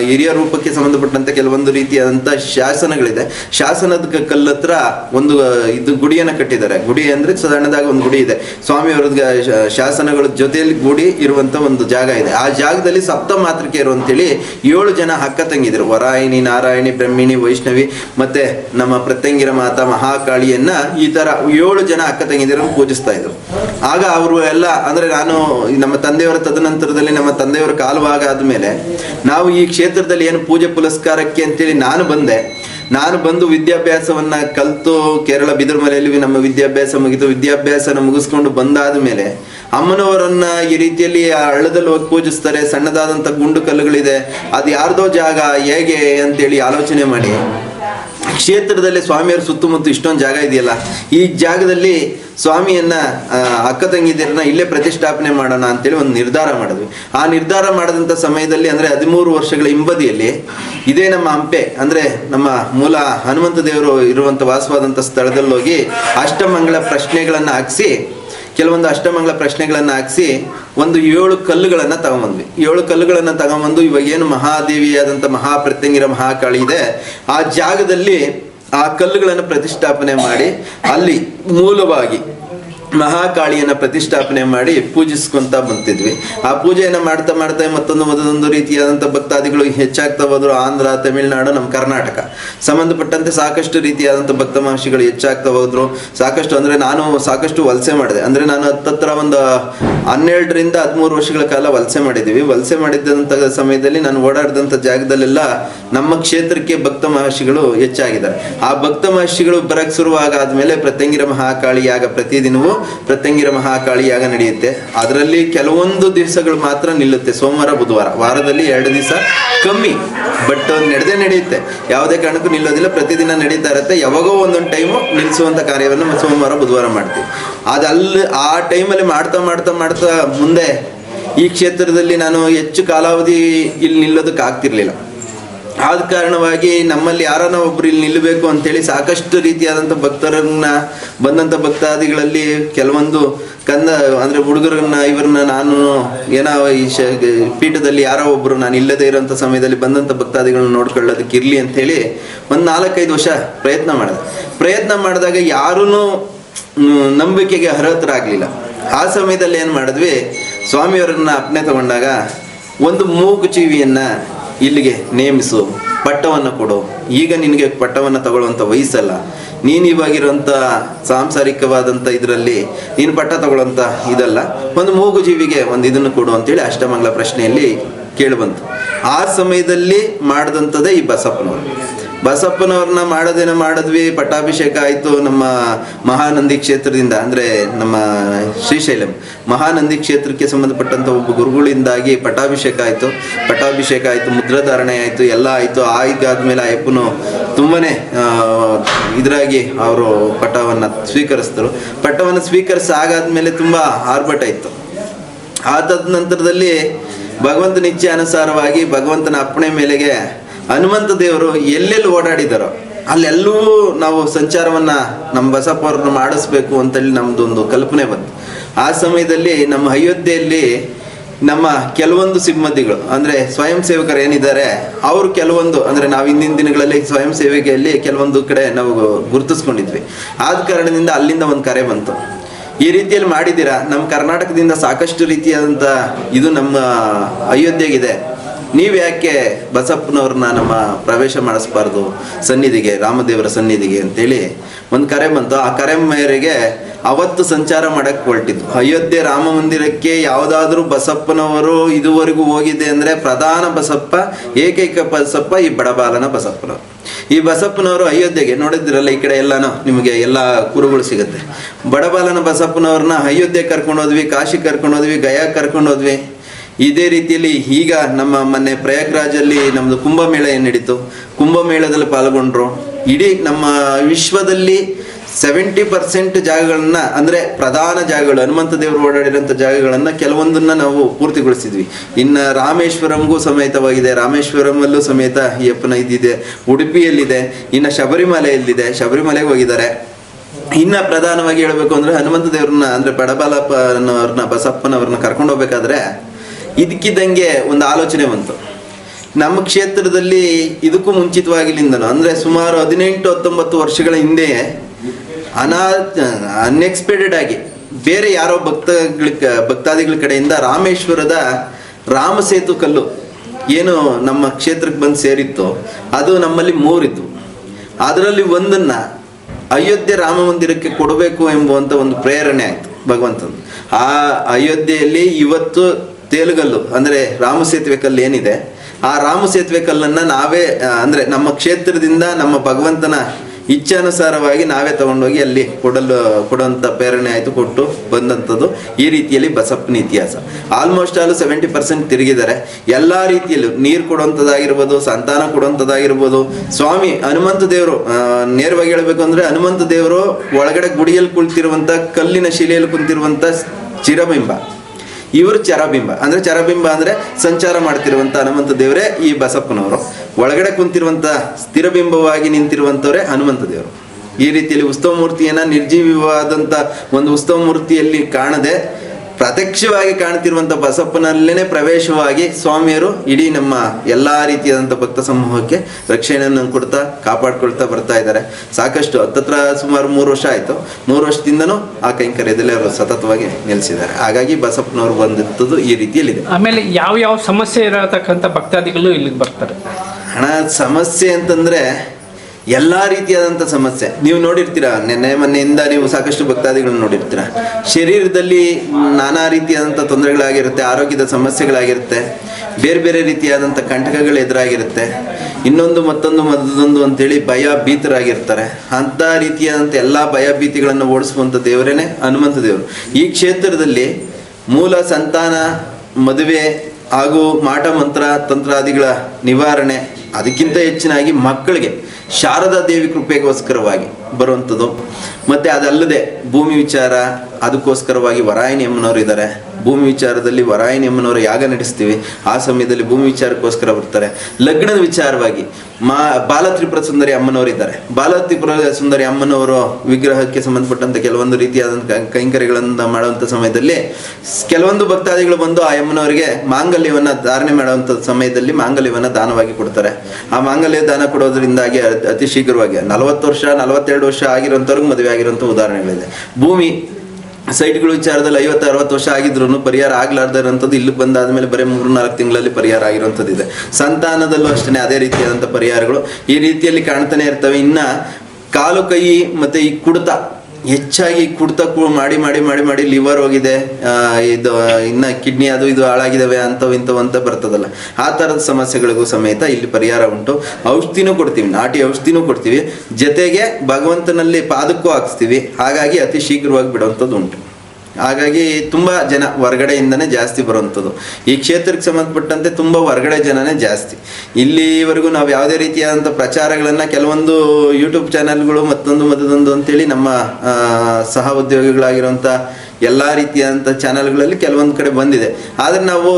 ಹಿರಿಯ ರೂಪಕ್ಕೆ ಸಂಬಂಧಪಟ್ಟಂಥ ಕೆಲವೊಂದು ರೀತಿಯಾದಂಥ ಶಾಸನಗಳಿದೆ. ಶಾಸನದ ಕಲ್ಲತ್ರ ಒಂದು ಇದು ಗುಡಿಯನ್ನು ಕಟ್ಟಿದ್ದಾರೆ. ಗುಡಿ ಅಂದ್ರೆ ಸಾಧಾರಣದಾಗ ಒಂದು ಗುಡಿ ಇದೆ. ಸ್ವಾಮಿಯವರ ಶಾಸನಗಳ ಜೊತೆಯಲ್ಲಿ ಗುಡಿ ಇರುವಂತ ಒಂದು ಜಾಗ ಇದೆ. ಆ ಜಾಗದಲ್ಲಿ ಸಪ್ತ ಮಾತೃಕೆಯರು ಅಂತೇಳಿ ಏಳು ಜನ ಹಕ್ಕ ತಂಗಿದ್ರು. ವರಾಯಿಣಿ ನಾರಾಯಣಿ, ಬ್ರಹ್ಮಿಣಿ, ವೈಷ್ಣವಿ, ಮತ್ತೆ ನಮ್ಮ ಪ್ರತ್ಯಂಗಿರ ಮಾತಾ ಮಹಾಕಾಳಿಯನ್ನ ಈ ತರ ಏಳು ಜನ ಅಕ್ಕ ತಂಗಿದಿರನ್ನು ಪೂಜಿಸ್ತಾ ಇದ್ರು. ಆಗ ಅವರು ಎಲ್ಲ, ಅಂದ್ರೆ ನಾನು ನಮ್ಮ ತಂದೆಯವರ ತದನಂತರದಲ್ಲಿ ನಮ್ಮ ತಂದೆಯವರ ಕಾಲುವಾಗ ಆದ್ಮೇಲೆ ನಾವು ಈ ಕ್ಷೇತ್ರದಲ್ಲಿ ಏನು ಪೂಜೆ ಪುರಸ್ಕಾರಕ್ಕೆ ಅಂತೇಳಿ ನಾನು ಬಂದೆ. ನಾನು ಬಂದು ವಿದ್ಯಾಭ್ಯಾಸವನ್ನ ಕಲ್ತು ಕೇರಳ ಬಿದರ್ಮಲೆಯಲ್ಲಿ ನಮ್ಮ ವಿದ್ಯಾಭ್ಯಾಸ ಮುಗಿತು ವಿದ್ಯಾಭ್ಯಾಸನ ಮುಗಿಸ್ಕೊಂಡು ಬಂದಾದ ಮೇಲೆ ಅಮ್ಮನವರನ್ನ ಈ ರೀತಿಯಲ್ಲಿ ಆ ಹಳ್ಳದಲ್ಲಿ ಹೋಗಿ ಪೂಜಿಸ್ತಾರೆ. ಸಣ್ಣದಾದಂಥ ಗುಂಡು ಕಲ್ಲುಗಳಿದೆ. ಅದು ಯಾರ್ದೋ ಜಾಗ ಹೇಗೆ ಅಂತೇಳಿ ಆಲೋಚನೆ ಮಾಡಿ ಕ್ಷೇತ್ರದಲ್ಲಿ ಸ್ವಾಮಿಯವ್ರ ಸುತ್ತಮುತ್ತ ಇಷ್ಟೊಂದು ಜಾಗ ಇದೆಯಲ್ಲ, ಈ ಜಾಗದಲ್ಲಿ ಸ್ವಾಮಿಯನ್ನ ಅಕ್ಕ ತಂಗಿದಿರನ್ನ ಇಲ್ಲೇ ಪ್ರತಿಷ್ಠಾಪನೆ ಮಾಡೋಣ ಅಂತೇಳಿ ಒಂದು ನಿರ್ಧಾರ ಮಾಡಿದ್ವಿ. ಆ ನಿರ್ಧಾರ ಮಾಡಿದಂಥ ಸಮಯದಲ್ಲಿ ಅಂದರೆ ಹದಿಮೂರು ವರ್ಷಗಳ ಹಿಂಬದಿಯಲ್ಲಿ ಇದೇ ನಮ್ಮ ಹಂಪೆ, ಅಂದರೆ ನಮ್ಮ ಮೂಲ ಹನುಮಂತ ದೇವರು ಇರುವಂಥ ವಾಸವಾದಂಥ ಸ್ಥಳದಲ್ಲಿ ಹೋಗಿ ಅಷ್ಟಮಂಗಳ ಪ್ರಶ್ನೆಗಳನ್ನು ಹಾಕ್ಸಿ ಕೆಲವೊಂದು ಅಷ್ಟಮಂಗಲ ಪ್ರಶ್ನೆಗಳನ್ನು ಹಾಕ್ಸಿ ಒಂದು ಏಳು ಕಲ್ಲುಗಳನ್ನು ತಗೊಂಬಂದ್ವಿ. ಏಳು ಕಲ್ಲುಗಳನ್ನು ತಗೊಂಬಂದು ಇವಾಗ ಏನು ಮಹಾದೇವಿಯಾದಂಥ ಮಹಾಪ್ರತ್ಯಂಗಿರ ಮಹಾಕಾಳಿ ಇದೆ. ಆ ಜಾಗದಲ್ಲಿ ಆ ಕಲ್ಲುಗಳನ್ನು ಪ್ರತಿಷ್ಠಾಪನೆ ಮಾಡಿ ಅಲ್ಲಿ ಮೂಲವಾಗಿ ಮಹಾಕಾಳಿಯನ್ನ ಪ್ರತಿಷ್ಠಾಪನೆ ಮಾಡಿ ಪೂಜಿಸ್ಕೊಂತ ಬಂತಿದ್ವಿ. ಆ ಪೂಜೆಯನ್ನು ಮಾಡ್ತಾ ಮಾಡ್ತಾ ಮತ್ತೊಂದು ಮತ್ತೊಂದು ರೀತಿಯಾದಂಥ ಭಕ್ತಾದಿಗಳು ಹೆಚ್ಚಾಗ್ತಾ ಹೋದ್ರು ಆಂಧ್ರ, ತಮಿಳುನಾಡು, ನಮ್ಮ ಕರ್ನಾಟಕ. ಸಂಬಂಧಪಟ್ಟಂತೆ ಸಾಕಷ್ಟು ರೀತಿಯಾದಂಥ ಭಕ್ತ ಮಹರ್ಷಿಗಳು ಹೆಚ್ಚಾಗ್ತಾ ಹೋದ್ರು. ಸಾಕಷ್ಟು ಅಂದ್ರೆ ನಾನು ಸಾಕಷ್ಟು ವಲಸೆ ಮಾಡಿದೆ. ಅಂದ್ರೆ ನಾನು ಹತ್ತತ್ರ ಒಂದು ಹನ್ನೆರಡರಿಂದ ಹದಿಮೂರು ವರ್ಷಗಳ ಕಾಲ ವಲಸೆ ಮಾಡಿದ್ದೀವಿ. ವಲಸೆ ಮಾಡಿದ್ದಂಥ ಸಮಯದಲ್ಲಿ ನಾನು ಓಡಾಡಿದಂಥ ಜಾಗದಲ್ಲೆಲ್ಲ ನಮ್ಮ ಕ್ಷೇತ್ರಕ್ಕೆ ಭಕ್ತ ಮಹರ್ಷಿಗಳು ಹೆಚ್ಚಾಗಿದ್ದಾರೆ. ಆ ಭಕ್ತ ಮಹರ್ಷಿಗಳು ಶುರುವಾಗ ಆದಮೇಲೆ ಪ್ರತ್ಯಂಗಿರ ಮಹಾಕಾಳಿಯಾಗ ಪ್ರತಿದಿನವೂ ಪ್ರತ್ಯಂಗಿರ ಮಹಾಕಾಳಿಯಾಗ ನಡೆಯುತ್ತೆ. ಅದರಲ್ಲಿ ಕೆಲವೊಂದು ದಿವಸಗಳು ಮಾತ್ರ ನಿಲ್ಲುತ್ತೆ ಸೋಮವಾರ, ಬುಧವಾರ. ವಾರದಲ್ಲಿ ಎರಡು ದಿವಸ ಕಮ್ಮಿ ಬಟ್ ನಡೆದೇ ನಡೆಯುತ್ತೆ. ಯಾವುದೇ ಕಾರಣಕ್ಕೂ ನಿಲ್ಲೋದಿಲ್ಲ. ಪ್ರತಿದಿನ ನಡೀತಾ ಇರುತ್ತೆ. ಯಾವಾಗೋ ಒಂದೊಂದು ಟೈಮು ನಿಲ್ಲಿಸುವಂಥ ಕಾರ್ಯವನ್ನು ಸೋಮವಾರ, ಬುಧವಾರ ಮಾಡ್ತೀವಿ. ಅದಲ್ಲ ಆ ಟೈಮಲ್ಲಿ ಮಾಡ್ತಾ ಮಾಡ್ತಾ ಮಾಡ್ತಾ ಮುಂದೆ ಈ ಕ್ಷೇತ್ರದಲ್ಲಿ ನಾನು ಹೆಚ್ಚು ಕಾಲಾವಧಿ ಇಲ್ಲಿ ನಿಲ್ಲೋದಕ್ಕೆ ಆಗ್ತಿರ್ಲಿಲ್ಲ ಆದ ಕಾರಣವಾಗಿ ನಮ್ಮಲ್ಲಿ ಯಾರನ್ನ ಒಬ್ರು ಇಲ್ಲಿ ನಿಲ್ಲಬೇಕು ಅಂತೇಳಿ ಸಾಕಷ್ಟು ರೀತಿಯಾದಂಥ ಭಕ್ತರನ್ನ ಬಂದಂಥ ಭಕ್ತಾದಿಗಳಲ್ಲಿ ಕೆಲವೊಂದು ಕಂದ, ಅಂದ್ರೆ ಹುಡುಗರನ್ನ, ಇವರನ್ನ ನಾನು ಏನೋ ಈ ಪೀಠದಲ್ಲಿ ಯಾರೋ ಒಬ್ರು ನಾನು ಇಲ್ಲದೆ ಇರೋಂಥ ಸಮಯದಲ್ಲಿ ಬಂದಂಥ ಭಕ್ತಾದಿಗಳನ್ನ ನೋಡ್ಕೊಳ್ಳೋದಕ್ಕೆ ಇರ್ಲಿ ಹೇಳಿ ಒಂದು ನಾಲ್ಕೈದು ವರ್ಷ ಪ್ರಯತ್ನ ಮಾಡಿದೆ. ಪ್ರಯತ್ನ ಮಾಡಿದಾಗ ಯಾರೂ ನಂಬಿಕೆಗೆ ಅರ್ಹತರಾಗ್ಲಿಲ್ಲ. ಆ ಸಮಯದಲ್ಲಿ ಏನು ಮಾಡಿದ್ವಿ, ಸ್ವಾಮಿಯವರನ್ನ ಅಪ್ನೆ ತಗೊಂಡಾಗ ಒಂದು ಮೂಗು ಜೀವಿಯನ್ನ ಇಲ್ಲಿಗೆ ನೇಮಿಸು ಪಟ್ಟವನ್ನು ಕೊಡು. ಈಗ ನಿನಗೆ ಪಟ್ಟವನ್ನು ತಗೊಳ್ಳುವಂಥ ವಯಸ್ಸಲ್ಲ. ನೀನು ಇವಾಗಿರುವಂಥ ಸಾಂಸಾರಿಕವಾದಂಥ ಇದರಲ್ಲಿ ನೀನು ಪಟ್ಟ ತಗೊಳ್ಳುವಂಥ ಇದಲ್ಲ. ಒಂದು ಮೂಗು ಜೀವಿಗೆ ಒಂದು ಇದನ್ನು ಕೊಡು ಅಂತೇಳಿ ಅಷ್ಟಮಂಗಲ ಪ್ರಶ್ನೆಯಲ್ಲಿ ಕೇಳಿಬಂತು ಆ ಸಮಯದಲ್ಲಿ ಮಾಡಿದಂಥದ್ದೇ ಈ ಬಸಪ್ಪನವರು. ಬಸಪ್ಪನವ್ರನ್ನ ಮಾಡೋದೇನ ಮಾಡಿದ್ವಿ, ಪಟ್ಟಾಭಿಷೇಕ ಆಯಿತು ನಮ್ಮ ಮಹಾನಂದಿ ಕ್ಷೇತ್ರದಿಂದ, ಅಂದರೆ ನಮ್ಮ ಶ್ರೀಶೈಲಂ. ಮಹಾನಂದಿ ಕ್ಷೇತ್ರಕ್ಕೆ ಸಂಬಂಧಪಟ್ಟಂಥ ಒಬ್ಬ ಗುರುಗಳಿಂದಾಗಿ ಪಟ್ಟಾಭಿಷೇಕ ಆಯಿತು. ಪಟ್ಟಾಭಿಷೇಕ ಆಯಿತು ಮುದ್ರಾಧಾರಣೆ ಆಯಿತು, ಎಲ್ಲ ಆಯಿತು. ಆಯ್ಕಾದ್ಮೇಲೆ ಅಯ್ಯಪ್ಪನು ತುಂಬನೇ ಇದರಾಗಿ ಅವರು ಪಟ್ಟವನ್ನ ಸ್ವೀಕರಿಸಿದ್ರು. ಪಟ್ಟವನ್ನು ಸ್ವೀಕರಿಸಿ ಆಗಾದ್ಮೇಲೆ ತುಂಬ ಆರ್ಭಟ ಆಯ್ತು. ಆದ ನಂತರದಲ್ಲಿ ಭಗವಂತನ ಇಚ್ಛೆ ಅನುಸಾರವಾಗಿ ಭಗವಂತನ ಅಪ್ಪಣೆ ಮೇಲೆಗೆ ಹನುಮಂತ ದೇವರು ಎಲ್ಲೆಲ್ಲಿ ಓಡಾಡಿದಾರೋ, ಅಲ್ಲೆಲ್ಲೂ ನಾವು ಸಂಚಾರವನ್ನ ನಮ್ಮ ಬಸಪ್ಪ ಅವ್ರನ್ನ ಮಾಡಿಸ್ಬೇಕು ಅಂತೇಳಿ ನಮ್ದೊಂದು ಕಲ್ಪನೆ ಬಂತು. ಆ ಸಮಯದಲ್ಲಿ ನಮ್ಮ ಅಯೋಧ್ಯೆಯಲ್ಲಿ ನಮ್ಮ ಕೆಲವೊಂದು ಸಿಬ್ಬಂದಿಗಳು, ಅಂದ್ರೆ ಸ್ವಯಂ ಸೇವಕರು ಏನಿದ್ದಾರೆ, ಅವರು ಕೆಲವೊಂದು, ಅಂದ್ರೆ ನಾವು ಹಿಂದಿನ ದಿನಗಳಲ್ಲಿ ಸ್ವಯಂ ಸೇವೆಗೆಯಲ್ಲಿ ಕೆಲವೊಂದು ಕಡೆ ನಾವು ಗುರುತಿಸ್ಕೊಂಡಿದ್ವಿ. ಆದ ಕಾರಣದಿಂದ ಅಲ್ಲಿಂದ ಒಂದು ಕರೆ ಬಂತು. ಈ ರೀತಿಯಲ್ಲಿ ಮಾಡಿದ್ದೀರಾ? ನಮ್ಮ ಕರ್ನಾಟಕದಿಂದ ಸಾಕಷ್ಟು ರೀತಿಯಾದಂಥ ಇದು ನಮ್ಮ ಅಯೋಧ್ಯೆಗಿದೆ. ನೀವು ಯಾಕೆ ಬಸಪ್ಪನವ್ರನ್ನ ನಮ್ಮ ಪ್ರವೇಶ ಮಾಡಿಸ್ಬಾರ್ದು ಸನ್ನಿಧಿಗೆ, ರಾಮದೇವರ ಸನ್ನಿಧಿಗೆ ಅಂತೇಳಿ ಒಂದು ಕರೆ ಬಂತು. ಆ ಕರೆ ಮೇರೆಗೆ ಅವತ್ತು ಸಂಚಾರ ಮಾಡಕ್ಕೆ ಹೊರಟಿದ್ವು. ಅಯೋಧ್ಯೆ ರಾಮ ಮಂದಿರಕ್ಕೆ ಯಾವುದಾದ್ರೂ ಬಸಪ್ಪನವರು ಇದುವರೆಗೂ ಹೋಗಿದೆ ಅಂದ್ರೆ ಪ್ರಧಾನ ಬಸಪ್ಪ, ಏಕೈಕ ಬಸಪ್ಪ, ಈ ಬಡಬಾಲನ ಬಸಪ್ಪನವರು. ಈ ಬಸಪ್ಪನವರು ಅಯೋಧ್ಯೆಗೆ ನೋಡಿದ್ರಲ್ಲ ಈ ಕಡೆ ಎಲ್ಲಾನು? ನಿಮಗೆ ಎಲ್ಲ ಕುರುಗಳು ಸಿಗುತ್ತೆ. ಬಡಬಾಲನ ಬಸಪ್ಪನವ್ರನ್ನ ಅಯೋಧ್ಯೆ ಕರ್ಕೊಂಡು ಹೋದ್ವಿ, ಕಾಶಿ ಕರ್ಕೊಂಡು ಹೋದ್ವಿ, ಗಯಾ ಕರ್ಕೊಂಡು ಹೋದ್ವಿ. ಇದೇ ರೀತಿಯಲ್ಲಿ ಈಗ ನಮ್ಮ ಮೊನ್ನೆ ಪ್ರಯಾಗ್ರಾಜಲ್ಲಿ ನಮ್ಮದು ಕುಂಭಮೇಳ ಏನು ನಡೀತು ಕುಂಭಮೇಳದಲ್ಲಿ ಪಾಲ್ಗೊಂಡ್ರು. ಇಡೀ ನಮ್ಮ ವಿಶ್ವದಲ್ಲಿ ಸೆವೆಂಟಿ ಪರ್ಸೆಂಟ್ ಜಾಗಗಳನ್ನ, ಅಂದ್ರೆ ಪ್ರಧಾನ ಜಾಗಗಳು, ಹನುಮಂತ ದೇವರು ಓಡಾಡಿರೋಂಥ ಜಾಗಗಳನ್ನ ಕೆಲವೊಂದನ್ನ ನಾವು ಪೂರ್ತಿಗೊಳಿಸಿದ್ವಿ. ಇನ್ನು ರಾಮೇಶ್ವರಂಗೂ ಸಮೇತವಾಗಿದೆ. ರಾಮೇಶ್ವರಮಲ್ಲೂ ಸಮೇತ ಅಯ್ಯಪ್ಪನ ಇದಿದೆ. ಉಡುಪಿಯಲ್ಲಿದೆ. ಇನ್ನು ಶಬರಿಮಲೆಯಲ್ಲಿದೆ. ಶಬರಿಮಲೆಗೆ ಹೋಗಿದ್ದಾರೆ. ಇನ್ನ ಪ್ರಧಾನವಾಗಿ ಹೇಳಬೇಕು ಅಂದ್ರೆ ಹನುಮಂತ ದೇವ್ರನ್ನ, ಅಂದ್ರೆ ಬಡಬಾಲಪ್ಪನವ್ರನ್ನ ಬಸಪ್ಪನವ್ರನ್ನ ಕರ್ಕೊಂಡು ಹೋಗ್ಬೇಕಾದ್ರೆ ಇದಕ್ಕಿದ್ದಂಗೆ ಒಂದು ಆಲೋಚನೆ ಬಂತು. ನಮ್ಮ ಕ್ಷೇತ್ರದಲ್ಲಿ ಇದಕ್ಕೂ ಮುಂಚಿತವಾಗಿಲಿಂದನು ಅಂದರೆ ಸುಮಾರು ಹದಿನೆಂಟು ಹತ್ತೊಂಬತ್ತು ವರ್ಷಗಳ ಹಿಂದೆ ಅನಾ ಅನ್ಎಕ್ಸ್ಪೆಕ್ಟೆಡ್ ಆಗಿ ಬೇರೆ ಯಾರೋ ಭಕ್ತಗಳ ಭಕ್ತಾದಿಗಳ ಕಡೆಯಿಂದ ರಾಮೇಶ್ವರದ ರಾಮಸೇತು ಕಲ್ಲು ಏನು ನಮ್ಮ ಕ್ಷೇತ್ರಕ್ಕೆ ಬಂದು ಸೇರಿತ್ತು, ಅದು ನಮ್ಮಲ್ಲಿ ಮೂರಿತ್ತು. ಅದರಲ್ಲಿ ಒಂದನ್ನ ಅಯೋಧ್ಯೆ ರಾಮ ಮಂದಿರಕ್ಕೆ ಕೊಡಬೇಕು ಎಂಬುವಂತ ಒಂದು ಪ್ರೇರಣೆ ಆಯ್ತು ಭಗವಂತನ ಆ ಅಯೋಧ್ಯೆಯಲ್ಲಿ ಇವತ್ತು ತೇಲುಗಲ್ಲು, ಅಂದ್ರೆ ರಾಮ ಸೇತುವೆ ಕಲ್ಲು ಏನಿದೆ, ಆ ರಾಮ ಸೇತುವೆ ಕಲ್ಲನ್ನ ನಾವೇ ಅಂದ್ರೆ ನಮ್ಮ ಕ್ಷೇತ್ರದಿಂದ ನಮ್ಮ ಭಗವಂತನ ಇಚ್ಛಾನುಸಾರವಾಗಿ ನಾವೇ ತಗೊಂಡೋಗಿ ಅಲ್ಲಿ ಕೊಡಲು ಕೊಡುವಂಥ ಪ್ರೇರಣೆ ಆಯಿತು, ಕೊಟ್ಟು ಬಂದಂಥದ್ದು ಈ ರೀತಿಯಲ್ಲಿ ಬಸಪ್ಪನ ಇತಿಹಾಸ. ಆಲ್ಮೋಸ್ಟ್ ಆಲ್ ಸೆವೆಂಟಿ ಪರ್ಸೆಂಟ್ ತಿರುಗಿದ್ದಾರೆ. ಎಲ್ಲ ರೀತಿಯಲ್ಲೂ ನೀರು ಕೊಡುವಂಥದ್ದಾಗಿರ್ಬೋದು, ಸಂತಾನ ಕೊಡುವಂಥದ್ದಾಗಿರ್ಬೋದು, ಸ್ವಾಮಿ ಹನುಮಂತ ದೇವರು ನೇರವಾಗಿ ಹೇಳಬೇಕು ಅಂದ್ರೆ ಹನುಮಂತ ದೇವರು ಒಳಗಡೆ ಗುಡಿಯಲ್ಲಿ ಕುಳಿತಿರುವಂಥ, ಕಲ್ಲಿನ ಶಿಲೆಯಲ್ಲಿ ಕುಂತಿರುವಂಥ ಚಿರಬಿಂಬ. ಇವರು ಚರಬಿಂಬ. ಅಂದ್ರೆ ಚರಬಿಂಬ ಅಂದ್ರೆ ಸಂಚಾರ ಮಾಡ್ತಿರುವಂತ ಹನುಮಂತ ದೇವರೇ ಈ ಬಸಪ್ಪನವರು. ಒಳಗಡೆ ಕುಂತಿರುವಂತ ಸ್ಥಿರಬಿಂಬವಾಗಿ ನಿಂತಿರುವಂತವರೇ ಹನುಮಂತ ದೇವರು. ಈ ರೀತಿಯಲ್ಲಿ ಉತ್ಸವ ಮೂರ್ತಿಯನ್ನ ನಿರ್ಜೀವಿವಾದಂತ ಒಂದು ಉತ್ಸವ ಮೂರ್ತಿಯಲ್ಲಿ ಕಾಣದೆ ಪ್ರತ್ಯಕ್ಷವಾಗಿ ಕಾಣ್ತಿರುವಂತ ಬಸಪ್ಪನಲ್ಲೇನೆ ಪ್ರವೇಶವಾಗಿ ಸ್ವಾಮಿಯರು ಇಡೀ ನಮ್ಮ ಎಲ್ಲಾ ರೀತಿಯಾದಂಥ ಭಕ್ತ ಸಮೂಹಕ್ಕೆ ರಕ್ಷಣೆಯನ್ನು ಕೊಡ್ತಾ ಕಾಪಾಡ್ಕೊಳ್ತಾ ಬರ್ತಾ ಇದ್ದಾರೆ. ಸಾಕಷ್ಟು ಹತ್ತತ್ರ ಸುಮಾರು ಮೂರು ವರ್ಷ ಆಯ್ತು. ಮೂರು ವರ್ಷದಿಂದನೂ ಆ ಕೈಂಕರ್ಯದಲ್ಲಿ ಅವರು ಸತತವಾಗಿ ನಿಲ್ಲಿಸಿದ್ದಾರೆ ಹಾಗಾಗಿ ಬಸಪ್ಪನವರು ಬಂದಿದ್ದು ಈ ರೀತಿಯಲ್ಲಿದೆ. ಆಮೇಲೆ ಯಾವ ಯಾವ ಸಮಸ್ಯೆ ಇರತಕ್ಕಂಥ ಭಕ್ತಾದಿಗಳು ಇಲ್ಲಿಗೆ ಬರ್ತಾರೆ? ಹಣ ಸಮಸ್ಯೆ ಅಂತಂದ್ರೆ ಎಲ್ಲಾ ರೀತಿಯಾದಂಥ ಸಮಸ್ಯೆ. ನೀವು ನೋಡಿರ್ತೀರಾ, ನೆನ್ನೆ ಮೊನ್ನೆಯಿಂದ ನೀವು ಸಾಕಷ್ಟು ಭಕ್ತಾದಿಗಳನ್ನ ನೋಡಿರ್ತೀರಾ. ಶರೀರದಲ್ಲಿ ನಾನಾ ರೀತಿಯಾದಂಥ ತೊಂದರೆಗಳಾಗಿರುತ್ತೆ, ಆರೋಗ್ಯದ ಸಮಸ್ಯೆಗಳಾಗಿರುತ್ತೆ, ಬೇರೆ ಬೇರೆ ರೀತಿಯಾದಂಥ ಕಂಟಕಗಳು ಎದುರಾಗಿರುತ್ತೆ. ಇನ್ನೊಂದು ಮತ್ತೊಂದು ಮತ್ತೊಂದು ಅಂತೇಳಿ ಭಯ ಭೀತರಾಗಿರ್ತಾರೆ ಅಂಥ ರೀತಿಯಾದಂಥ ಎಲ್ಲ ಭಯ ಭೀತಿಗಳನ್ನು ಓಡಿಸುವಂಥ ದೇವರೇನೆ ಹನುಮಂತ ದೇವರು. ಈ ಕ್ಷೇತ್ರದಲ್ಲಿ ಮೂಲ ಸಂತಾನ, ಮದುವೆ ಹಾಗೂ ಮಾಟ ಮಂತ್ರ ತಂತ್ರಾದಿಗಳ ನಿವಾರಣೆ, ಅದಕ್ಕಿಂತ ಹೆಚ್ಚಿನಾಗಿ ಮಕ್ಕಳಿಗೆ. ಶಾರದಾ ದೇವಿ ಕೃಪೆಗೋಸ್ಕರವಾಗಿ ಬರುವಂಥದ್ದು. ಮತ್ತೆ ಅದಲ್ಲದೆ ಭೂಮಿ ವಿಚಾರ ಅದಕ್ಕೋಸ್ಕರವಾಗಿ ವರಾಯಣಿ ಅಮ್ಮನವರು ಇದ್ದಾರೆ. ಭೂಮಿ ವಿಚಾರದಲ್ಲಿ ವರಾಯಿ ಅಮ್ಮನವರು ಯಾಗ ನಡೆಸ್ತೀವಿ, ಆ ಸಮಯದಲ್ಲಿ ಭೂಮಿ ವಿಚಾರಕ್ಕೋಸ್ಕರ ಬರ್ತಾರೆ. ಲಗ್ನದ ವಿಚಾರವಾಗಿ, ಮಾ, ಬಾಲತ್ರಿಪುರ ಸುಂದರಿ ಅಮ್ಮನವರು ಇದ್ದಾರೆ. ಬಾಲತ್ರಿಪುರ ಸುಂದರಿ ಅಮ್ಮನವರು ವಿಗ್ರಹಕ್ಕೆ ಸಂಬಂಧಪಟ್ಟಂತ ಕೆಲವೊಂದು ರೀತಿಯಾದಂಥ ಕೈಂಕರ್ಯಗಳನ್ನು ಮಾಡುವಂಥ ಸಮಯದಲ್ಲಿ ಕೆಲವೊಂದು ಭಕ್ತಾದಿಗಳು ಬಂದು ಆ ಅಮ್ಮನವರಿಗೆ ಮಾಂಗಲ್ಯವನ್ನು ಧಾರಣೆ ಮಾಡುವಂಥ ಸಮಯದಲ್ಲಿ ಮಾಂಗಲ್ಯವನ್ನು ದಾನವಾಗಿ ಕೊಡ್ತಾರೆ. ಆ ಮಾಂಗಲ್ಯ ದಾನ ಕೊಡೋದ್ರಿಂದಾಗಿ ಅತಿ ಶೀಘ್ರವಾಗಿ ನಲವತ್ತು ವರ್ಷ, ನಲವತ್ತೆರಡು ವರ್ಷ ಆಗಿರೋಂಥವ್ರಿಗೆ ಮದುವೆ ಆಗಿರುವಂಥ ಉದಾಹರಣೆಗಳಿದೆ. ಭೂಮಿ ಸೈಟ್ಗಳ ವಿಚಾರದಲ್ಲಿ ಐವತ್ತು ಅರವತ್ತು ವರ್ಷ ಆಗಿದ್ರು ಪರಿಹಾರ ಆಗ್ಲಾರ್ದಿರೋಂಥದ್ದು ಇಲ್ಲಿ ಬಂದಾದ್ಮೇಲೆ ಬರೀ ಮೂರು ನಾಲ್ಕು ತಿಂಗಳಲ್ಲಿ ಪರಿಹಾರ ಆಗಿರೋಂಥದ್ದು ಇದೆ ಸಂತಾನದಲ್ಲೂ ಅಷ್ಟೇ ಅದೇ ರೀತಿಯಾದಂಥ ಪರಿಹಾರಗಳು. ಈ ರೀತಿಯಲ್ಲಿ ಕಾಣ್ತಾನೆ ಇರ್ತವೆ. ಇನ್ನ ಕಾಲು ಕೈ ಮತ್ತೆ ಈ ಕುಡ್ತ ಹೆಚ್ಚಾಗಿ ಕುಡ್ತ ಮಾಡಿ ಮಾಡಿ ಮಾಡಿ ಮಾಡಿ ಲಿವರ್ ಹೋಗಿದೆ. ಇದು, ಇನ್ನ ಕಿಡ್ನಿ ಅದು ಇದು ಹಾಳಾಗಿದಾವೆ ಅಂಥವು ಇಂಥವು ಅಂತ ಬರ್ತದಲ್ಲ. ಆ ಥರದ ಸಮಸ್ಯೆಗಳಿಗೂ ಸಮೇತ ಇಲ್ಲಿ ಪರಿಹಾರ ಉಂಟು. ಔಷಧಿನೂ ಕೊಡ್ತೀವಿ, ನಾಟಿ ಔಷಧಿನೂ ಕೊಡ್ತೀವಿ. ಜೊತೆಗೆ ಭಗವಂತನಲ್ಲಿ ಪಾದಕ್ಕೂ ಹಾಕ್ಸ್ತೀವಿ. ಹಾಗಾಗಿ ಅತಿ ಶೀಘ್ರವಾಗಿ ಬಿಡುವಂಥದ್ದು ಉಂಟು. ಹಾಗಾಗಿ ತುಂಬಾ ಜನ ಹೊರಗಡೆಯಿಂದನೇ ಜಾಸ್ತಿ ಬರುವಂಥದ್ದು. ಈ ಕ್ಷೇತ್ರಕ್ಕೆ ಸಂಬಂಧಪಟ್ಟಂತೆ ತುಂಬಾ ಹೊರಗಡೆ ಜನನೇ ಜಾಸ್ತಿ. ಇಲ್ಲಿವರೆಗೂ ನಾವು ಯಾವುದೇ ರೀತಿಯಾದಂಥ ಪ್ರಚಾರಗಳನ್ನು ಕೆಲವೊಂದು ಯೂಟ್ಯೂಬ್ ಚಾನೆಲ್ಗಳು ಮತ್ತೊಂದು ಮತ್ತೊಂದು ಅಂತೇಳಿ ನಮ್ಮ ಸಹ ಉದ್ಯೋಗಿಗಳಾಗಿರುವಂಥ ಎಲ್ಲ ರೀತಿಯಾದಂಥ ಚಾನೆಲ್ಗಳಲ್ಲಿ ಕೆಲವೊಂದು ಕಡೆ ಬಂದಿದೆ. ಆದ್ರೆ ನಾವು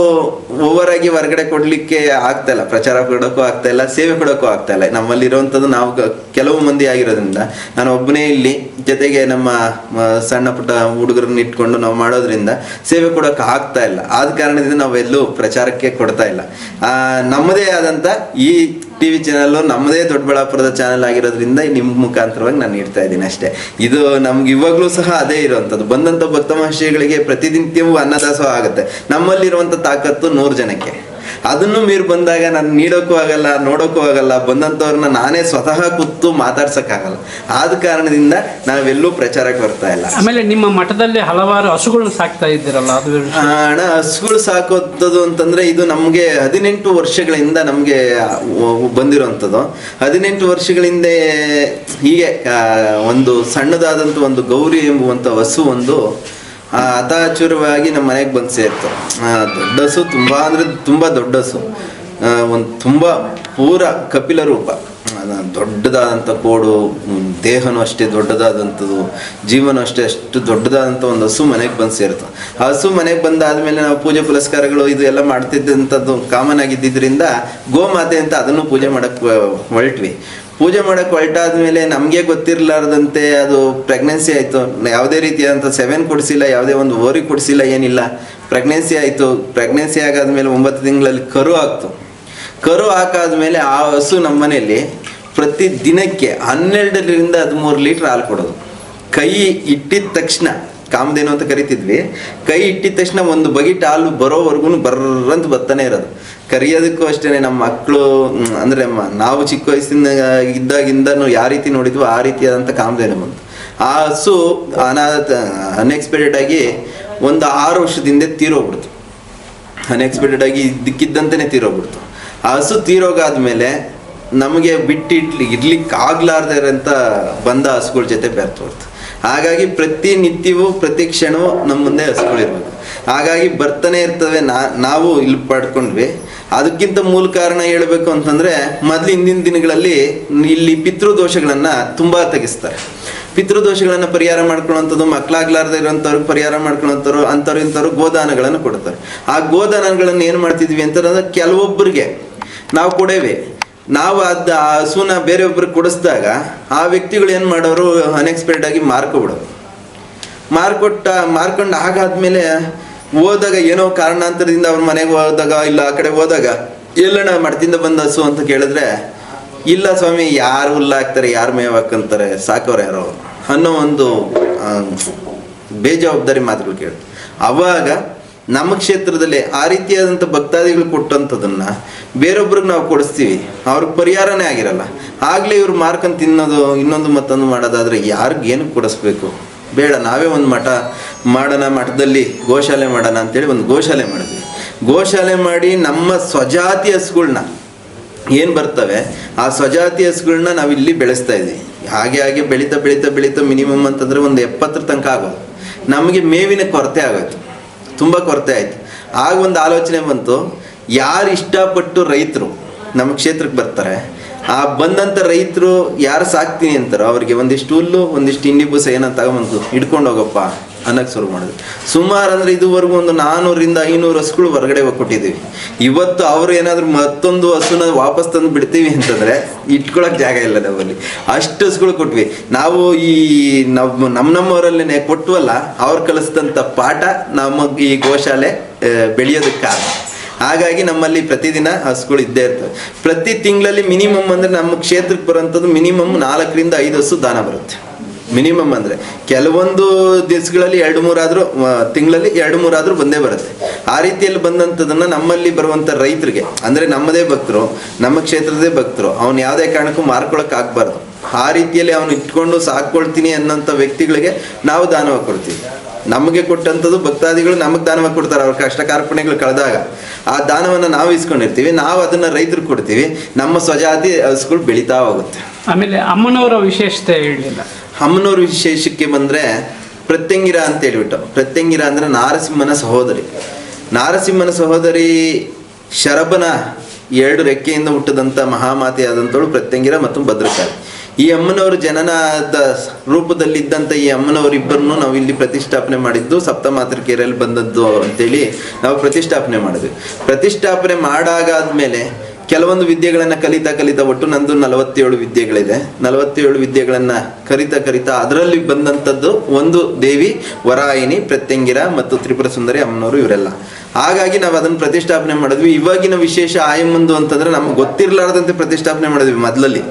ಓವರ್ ಆಗಿ ಹೊರಗಡೆ ಕೊಡ್ಲಿಕ್ಕೆ ಆಗ್ತಾ ಇಲ್ಲ. ಪ್ರಚಾರ ಕೊಡೋಕ್ಕೂ ಆಗ್ತಾ ಇಲ್ಲ, ಸೇವೆ ಕೊಡೋಕ್ಕೂ ಆಗ್ತಾ ಇಲ್ಲ. ನಮ್ಮಲ್ಲಿ ಇರುವಂಥದ್ದು ನಾವು ಕೆಲವು ಮಂದಿ ಆಗಿರೋದ್ರಿಂದ ನಾನು ಒಬ್ಬನೇ ಇಲ್ಲಿ ಜೊತೆಗೆ ನಮ್ಮ ಸಣ್ಣ ಪುಟ್ಟ ಹುಡುಗರನ್ನ ಇಟ್ಕೊಂಡು ನಾವು ಮಾಡೋದ್ರಿಂದ ಸೇವೆ ಕೊಡೋಕೆ ಆಗ್ತಾ ಇಲ್ಲ. ಆದ ಕಾರಣದಿಂದ ನಾವೆಲ್ಲೂ ಪ್ರಚಾರಕ್ಕೆ ಕೊಡ್ತಾ ಇಲ್ಲ. ನಮ್ಮದೇ ಆದಂಥ ಈ ಟಿ ವಿ ಚಾನಲ್ ನಮ್ಮದೇ ದೊಡ್ಡಬಳ್ಳಾಪುರದ ಚಾನಲ್ ಆಗಿರೋದ್ರಿಂದ ನಿಮ್ಮ ಮುಖಾಂತರವಾಗಿ ನಾನು ನೀಡ್ತಾ ಇದ್ದೀನಿ ಅಷ್ಟೇ. ಇದು ನಮ್ಗೆ ಇವಾಗಲೂ ಸಹ ಅದೇ ಇರುವಂಥದ್ದು ಬಂದಂಥ ಭಕ್ತ ಮಹರ್ಷಿಗಳಿಗೆ ಪ್ರತಿನಿತ್ಯವೂ ಅನ್ನದಾಸೋಹ ಆಗುತ್ತೆ. ನಮ್ಮಲ್ಲಿರುವಂಥ ತಾಕತ್ತು ನೂರು ಜನಕ್ಕೆ. ಅದನ್ನು ಮೀರಿ ಬಂದಾಗ ನಾನು ನೀಡೋಕ್ಕೂ ಆಗಲ್ಲ ನೋಡೋಕ್ಕೂ ಆಗಲ್ಲ ಬಂದಂಥವ್ರನ್ನ ನಾನೇ ಸ್ವತಃ ಕೂತು ಮಾತಾಡ್ಸೋಕ್ಕಾಗಲ್ಲ. ಆದ ಕಾರಣದಿಂದ ನಾವೆಲ್ಲೂ ಪ್ರಚಾರಕ್ಕೆ ಬರ್ತಾ ಇಲ್ಲ. ಆಮೇಲೆ ನಿಮ್ಮ ಮಠದಲ್ಲಿ ಹಲವಾರು ಹಸುಗಳನ್ನ ಸಾಕ್ತಾ ಇದ್ದೀರಲ್ಲ ಅದು ಹಣ ಹಸುಗಳು ಸಾಕೋದು ಅಂತಂದ್ರೆ ಇದು ನಮಗೆ ಹದಿನೆಂಟು ವರ್ಷಗಳಿಂದ ನಮಗೆ ಬಂದಿರುವಂಥದ್ದು ಹದಿನೆಂಟು ವರ್ಷಗಳಿಂದ ಹೀಗೆ ಒಂದು ಸಣ್ಣದಾದಂಥ ಒಂದು ಗೌರಿ ಎಂಬುವಂಥ ಹಸು ಒಂದು ಅತಾಚುರವಾಗಿ ನಮ್ಮ ಮನೆಗೆ ಬಂದು ಸೇರ್ತು. ದೊಡ್ಡ ಹಸು ತುಂಬ ಅಂದ್ರೆ ತುಂಬ ದೊಡ್ಡ ಹಸು ಒಂದು ತುಂಬ ಪೂರ ಕಪಿಲ ರೂಪ. ದೊಡ್ಡದಾದಂಥ ಕೋಡು, ದೇಹನೂ ಅಷ್ಟೇ ದೊಡ್ಡದಾದಂಥದ್ದು ಜೀವನ ಅಷ್ಟೇ ಅಷ್ಟು ದೊಡ್ಡದಾದಂಥ ಒಂದು ಹಸು ಮನೆಗೆ ಬಂದು ಸೇರ್ತು. ಹಸು ಮನೆಗೆ ಬಂದಾದಮೇಲೆ ನಾವು ಪೂಜೆ ಪುರಸ್ಕಾರಗಳು ಇದು ಎಲ್ಲ ಮಾಡ್ತಿದ್ದಂಥದ್ದು ಕಾಮನ್ ಆಗಿದ್ದರಿಂದ ಗೋಮಾತೆ ಅಂತ ಅದನ್ನು ಪೂಜೆ ಮಾಡಕ್ ಹೊರಟ್ವಿ. ಪೂಜೆ ಮಾಡಕ್ ಹೊರಟಾದ್ಮೇಲೆ ನಮಗೆ ಗೊತ್ತಿರಲಾರ್ದಂತೆ ಅದು ಪ್ರೆಗ್ನೆನ್ಸಿ ಆಯಿತು. ಯಾವುದೇ ರೀತಿಯಾದಂಥ ಸೆವೆನ್ ಕೊಡಿಸಿಲ್ಲ, ಯಾವುದೇ ಒಂದು ಓರಿ ಕೊಡಿಸಿಲ್ಲ, ಏನಿಲ್ಲ. ಪ್ರೆಗ್ನೆನ್ಸಿ ಆಯಿತು. ಪ್ರೆಗ್ನೆನ್ಸಿ ಆಗಾದ್ಮೇಲೆ ಒಂಬತ್ತು ತಿಂಗಳಲ್ಲಿ ಕರು ಆಗ್ತು ಕರು ಹಾಕಾದ್ಮೇಲೆ ಆ ಹಸು ನಮ್ಮ ಮನೆಯಲ್ಲಿ ಪ್ರತಿ ದಿನಕ್ಕೆ ಹನ್ನೆರಡರಿಂದ ಹದಿಮೂರು ಲೀಟ್ರ್ ಹಾಲು ಕೊಡೋದು. ಕೈ ಇಟ್ಟಿದ ತಕ್ಷಣ ಕಾಮಧೇನು ಅಂತ ಕರಿತಿದ್ವಿ. ಕೈ ಇಟ್ಟಿದ ತಕ್ಷಣ ಒಂದು ಬಗಿಟ್ ಹಾಲು ಬರೋವರೆಗೂ ಬರ್ರಂತ ಬರ್ತಾನೆ ಇರೋದು. ಕರಿಯೋದಕ್ಕೂ ಅಷ್ಟೇ ನಮ್ಮ ಮಕ್ಕಳು ಅಂದರೆ ನಾವು ಚಿಕ್ಕ ವಯಸ್ಸಿನ ಇದ್ದಾಗಿಂದನು ಯಾವ ರೀತಿ ನೋಡಿದ್ವು ಆ ರೀತಿಯಾದಂಥ ಕಾಮಧೇನು ಬಂತು ಆ ಹಸು ಅನಾಥ ಅನ್ಎಕ್ಸ್ಪೆಕ್ಟೆಡ್ ಆಗಿ ಒಂದು ಆರು ವರ್ಷದಿಂದ ತೀರೋಗ್ಬಿಡ್ತು. ಅನ್ಎಕ್ಸ್ಪೆಕ್ಟೆಡ್ ಆಗಿ ಇದ್ದಕ್ಕಿದ್ದಂತೆಯೇ ತೀರೋಗ್ಬಿಡ್ತು. ಆ ಹಸು ತೀರೋಗಾದ್ಮೇಲೆ ನಮಗೆ ಬಿಟ್ಟು ಇಡ್ಲಿ ಇರ್ಲಿಕ್ಕೆ ಆಗ್ಲಾರ್ದೇ ಇರೋಂಥ ಬಂದ ಹಸುಗಳ ಜೊತೆ ಬೆರ್ತು ಹೋಗ್ತು ಹಾಗಾಗಿ ಪ್ರತಿ ನಿತ್ಯವೂ, ಪ್ರತಿ ಕ್ಷಣವೂ ನಮ್ಮ ಮುಂದೆ ಹಸುಗಳಿರ್ಬೇಕು. ಹಾಗಾಗಿ ಬರ್ತಾನೆ ಇರ್ತವೆ, ನಾ, ನಾವು ಇಲ್ಲಿ ಪಡ್ಕೊಂಡ್ವಿ. ಅದಕ್ಕಿಂತ ಮೂಲ ಕಾರಣ ಹೇಳಬೇಕು ಅಂತಂದ್ರೆ ಮೊದಲು ಹಿಂದಿನ ದಿನಗಳಲ್ಲಿ ಇಲ್ಲಿ ಪಿತೃದೋಷಗಳನ್ನ ತುಂಬಾ ತೆಗೆಸ್ತಾರೆ ಪಿತೃದೋಷಗಳನ್ನ ಪರಿಹಾರ ಮಾಡ್ಕೊಳ್ಳೋಂಥದ್ದು ಮಕ್ಕಳಾಗ್ಲಾರ್ದೆ ಇರೋಂಥವ್ರಿಗೆ ಪರಿಹಾರ ಮಾಡ್ಕೊಳ್ಳೋಂಥವ್ರು ಅಂಥವ್ರು ಇಂಥವ್ರು ಗೋದಾನಗಳನ್ನು ಕೊಡ್ತಾರೆ. ಆ ಗೋದಾನಗಳನ್ನು ಏನು ಮಾಡ್ತಿದ್ವಿ ಅಂತಂದ್ರೆ ಕೆಲವೊಬ್ಬರಿಗೆ ನಾವು ಕೊಡೇವೆ. ನಾವು ಅದ ಆ ಹಸುನ ಬೇರೆಯೊಬ್ಬರಿಗೆ ಕೊಡಿಸಿದಾಗ ಆ ವ್ಯಕ್ತಿಗಳು ಏನು ಮಾಡೋರು ಅನ್ಎಕ್ಸ್ಪೆಕ್ಟೆಡ್ ಆಗಿ ಮಾರ್ಕೊಬಿಡೋರು. ಮಾರ್ಕೊಟ್ಟ, ಮಾರ್ಕೊಂಡು ಆಗಾದ್ಮೇಲೆ ಹೋದಾಗ ಏನೋ ಕಾರಣಾಂತರದಿಂದ ಅವ್ರ ಮನೆಗೆ ಹೋದಾಗ ಇಲ್ಲ ಆ ಕಡೆ ಹೋದಾಗ, ಎಲ್ಲಣ್ಣ, ಮಠದಿಂದ ಬಂದ ಹಸು ಅಂತ ಕೇಳಿದ್ರೆ, ಇಲ್ಲ ಸ್ವಾಮಿ, ಯಾರು ಹುಲ್ಲ ಹಾಕ್ತಾರೆ, ಯಾರು ಮೇವ್ ಹಾಕಂತಾರೆ, ಸಾಕವ್ರು ಯಾರೋ ಅನ್ನೋ ಒಂದು ಬೇಜವಾಬ್ದಾರಿ ಮಾತುಗಳು ಕೇಳಿ ಅವಾಗ ನಮ್ಮ ಕ್ಷೇತ್ರದಲ್ಲಿ ಆ ರೀತಿಯಾದಂಥ ಭಕ್ತಾದಿಗಳು ಕೊಟ್ಟಂಥದನ್ನ ಬೇರೊಬ್ರಿಗೆ ನಾವು ಕೊಡಿಸ್ತೀವಿ. ಅವ್ರಿಗೆ ಪರಿಹಾರನೇ ಆಗಿರಲ್ಲ. ಆಗ್ಲೇ ಇವ್ರು ಮಾರ್ಕೊಂಡು ತಿನ್ನೋದು, ಇನ್ನೊಂದು ಮತ್ತೊಂದು ಮಾಡೋದಾದ್ರೆ ಯಾರಿಗೇನು ಕೊಡಿಸ್ಬೇಕು? ಬೇಡ, ನಾವೇ ಒಂದು ಮಠ ಮಾಡೋಣ ಮಠದಲ್ಲಿ ಗೋಶಾಲೆ ಮಾಡೋಣ ಅಂತೇಳಿ ಒಂದು ಗೋಶಾಲೆ ಮಾಡಿದ್ವಿ. ಗೋಶಾಲೆ ಮಾಡಿ ನಮ್ಮ ಸ್ವಜಾತಿ ಹಸುಗಳನ್ನ ಏನು ಬರ್ತವೆ? ಆ ಸ್ವಜಾತಿ ಹಸುಗಳನ್ನ ನಾವು ಇಲ್ಲಿ ಬೆಳೆಸ್ತಾ ಇದ್ವಿ. ಹಾಗೆ ಹಾಗೆ ಬೆಳೀತಾ ಬೆಳೀತಾ ಬೆಳೀತಾ ಮಿನಿಮಮ್ ಅಂತಂದರೆ ಒಂದು ಎಪ್ಪತ್ತರ ತನಕ ಆಗೋದು. ನಮಗೆ ಮೇವಿನ ಕೊರತೆ ಆಗೋಯ್ತು. ತುಂಬ ಕೊರತೆ ಆಯಿತು. ಆಗ ಒಂದು ಆಲೋಚನೆ ಬಂತು, ಯಾರು ಇಷ್ಟಪಟ್ಟು ರೈತರು ನಮ್ಮ ಕ್ಷೇತ್ರಕ್ಕೆ ಬರ್ತಾರೆ, ಆ ಬಂದಂಥ ರೈತರು ಯಾರು ಸಾಕ್ತೀನಿ ಅಂತಾರೋ, ಅವ್ರಿಗೆ ಒಂದಿಷ್ಟು ಹುಲ್ಲು, ಒಂದಿಷ್ಟು ಹಿಂಡಿ ಬೂಸ ಏನಂತ ತಗೊಂಬಂದು ಹಿಡ್ಕೊಂಡು ಹೋಗಪ್ಪ ಅನ್ನಕ್ಕೆ ಶುರು ಮಾಡಿದ್ರು. ಸುಮಾರು ಅಂದ್ರೆ ಇದುವರೆಗೂ ಒಂದು ನಾನ್ನೂರಿಂದ ಐನೂರು ಹಸುಗಳು ಹೊರಗಡೆ ಕೊಟ್ಟಿದ್ದೀವಿ ಇವತ್ತು ಅವರು ಏನಾದರೂ ಮತ್ತೊಂದು ಹಸುನ ವಾಪಸ್ ತಂದು ಬಿಡ್ತೀವಿ ಅಂತಂದ್ರೆ ಇಟ್ಕೊಳ್ಳೋಕೆ ಜಾಗ ಇಲ್ಲ ನಮ್ಮಲ್ಲಿ. ಅಷ್ಟು ಹಸುಗಳು ಕೊಟ್ವಿ. ನಾವು ಈ ನಮ್ಮ ನಮ್ಮ ನಮ್ಮವರಲ್ಲೇನೆ ಕೊಟ್ವಲ್ಲ, ಅವ್ರು ಕಲಿಸಿದಂಥ ಪಾಠ ನಮ್ಮ ಈ ಗೋಶಾಲೆ ಬೆಳೆಯೋದಕ್ಕೆ ಹಾಗಾಗಿ ನಮ್ಮಲ್ಲಿ ಪ್ರತಿದಿನ ಹಸುಗಳು ಇದ್ದೇ ಇರ್ತವೆ. ಪ್ರತಿ ತಿಂಗಳಲ್ಲಿ ಮಿನಿಮಮ್ ಅಂದ್ರೆ ನಮ್ಮ ಕ್ಷೇತ್ರಕ್ಕೆ ಬರೋಂಥದ್ದು ಮಿನಿಮಮ್ ನಾಲ್ಕರಿಂದ ಐದು ಹಸು ದಾನ ಬರುತ್ತೆ. ಮಿನಿಮಮ್ ಅಂದ್ರೆ ಕೆಲವೊಂದು ದಿವಸಗಳಲ್ಲಿ ಎರಡು ಮೂರಾದ್ರೂ ತಿಂಗಳಲ್ಲಿ ಎರಡು ಮೂರಾದ್ರೂ ಬಂದೇ ಬರುತ್ತೆ. ಆ ರೀತಿಯಲ್ಲಿ ಬಂದಂಥದನ್ನ ನಮ್ಮಲ್ಲಿ ಬರುವಂಥ ರೈತರಿಗೆ, ಅಂದ್ರೆ ನಮ್ಮದೇ ಭಕ್ತರು, ನಮ್ಮ ಕ್ಷೇತ್ರದೇ ಭಕ್ತರು, ಅವ್ನು ಯಾವುದೇ ಕಾರಣಕ್ಕೂ ಮಾರ್ಕೊಳಕ್ ಆಗ್ಬಾರ್ದು. ಆ ರೀತಿಯಲ್ಲಿ ಅವನು ಇಟ್ಕೊಂಡು ಸಾಕೊಳ್ತೀನಿ ಅನ್ನೋಂಥ ವ್ಯಕ್ತಿಗಳಿಗೆ ನಾವು ದಾನವಾಗಿ ಕೊಡ್ತೀವಿ. ನಮಗೆ ಕೊಟ್ಟಂಥದ್ದು ಭಕ್ತಾದಿಗಳು ನಮಗೆ ದಾನವಾಗಿ ಕೊಡ್ತಾರೆ, ಅವ್ರ ಕಷ್ಟ ಕಾರ್ಪಣ್ಯಗಳು ಕಳೆದಾಗ. ಆ ದಾನವನ್ನು ನಾವು ಇಸ್ಕೊಂಡಿರ್ತೀವಿ, ನಾವು ಅದನ್ನ ರೈತರಿಗೆ ಕೊಡ್ತೀವಿ, ನಮ್ಮ ಸ್ವಜಾತಿ ಹಸುಗಳು ಬೆಳೀತಾ ಹೋಗುತ್ತೆ. ಆಮೇಲೆ ಅಮ್ಮನವರ ವಿಶೇಷತೆ ಹೇಳಲಿಲ್ಲ ಅಮ್ಮನವ್ರ ವಿಶೇಷಕ್ಕೆ ಬಂದ್ರೆ ಪ್ರತ್ಯಂಗಿರ ಅಂತ ಹೇಳ್ಬಿಟ್ಟು. ಪ್ರತ್ಯಂಗಿರ ಅಂದ್ರೆ ನಾರಸಿಂಹನ ಸಹೋದರಿ. ನಾರಸಿಂಹನ ಸಹೋದರಿ ಶರಬನ ಎರಡು ರೆಕ್ಕೆಯಿಂದ ಹುಟ್ಟದಂತ ಮಹಾಮಾತೆ ಆದಂಥವಳು ಪ್ರತ್ಯಂಗಿರ ಮತ್ತು ಭದ್ರಕಾಳಿ. ಈ ಅಮ್ಮನವರು ಜನನದ ರೂಪದಲ್ಲಿದ್ದಂಥ ಈ ಅಮ್ಮನವರಿಬ್ಬರನ್ನು ನಾವು ಇಲ್ಲಿ ಪ್ರತಿಷ್ಠಾಪನೆ ಮಾಡಿದ್ದು, ಸಪ್ತಮಾತೃಕೆರೆಯಲ್ಲಿ ಬಂದದ್ದು ಅಂತೇಳಿ ನಾವು ಪ್ರತಿಷ್ಠಾಪನೆ ಮಾಡಿದ್ವಿ. ಪ್ರತಿಷ್ಠಾಪನೆ ಮಾಡಾಗಾದ್ಮೇಲೆ ಕೆಲವೊಂದು ವಿದ್ಯೆಗಳನ್ನ ಕಲಿತಾ ಕಲಿತಾ ಒಟ್ಟು ನಂದು ನಲವತ್ತೇಳು ವಿದ್ಯೆಗಳಿದೆ. ನಲವತ್ತೇಳು ವಿದ್ಯೆಗಳನ್ನ ಕಲಿತಾ ಕಲಿತಾ ಅದರಲ್ಲಿ ಬಂದಂಥದ್ದು ಒಂದು ದೇವಿ ವರಾಯಿನಿ ಪ್ರತ್ಯಂಗಿರ ಮತ್ತು ತ್ರಿಪುರ ಸುಂದರಿ ಅಮ್ಮನವರು ಇವರೆಲ್ಲ. ಹಾಗಾಗಿ ನಾವು ಅದನ್ನು ಪ್ರತಿಷ್ಠಾಪನೆ ಮಾಡಿದ್ವಿ. ಇವಾಗಿನ ವಿಶೇಷ ಆಯಮ್ಮಂದು ಅಂತಂದ್ರೆ ನಮ್ಗೆ ಗೊತ್ತಿರ್ಲಾರದಂತೆ ಪ್ರತಿಷ್ಠಾಪನೆ ಮಾಡಿದ್ವಿ ಮೊದಲಲ್ಲಿ.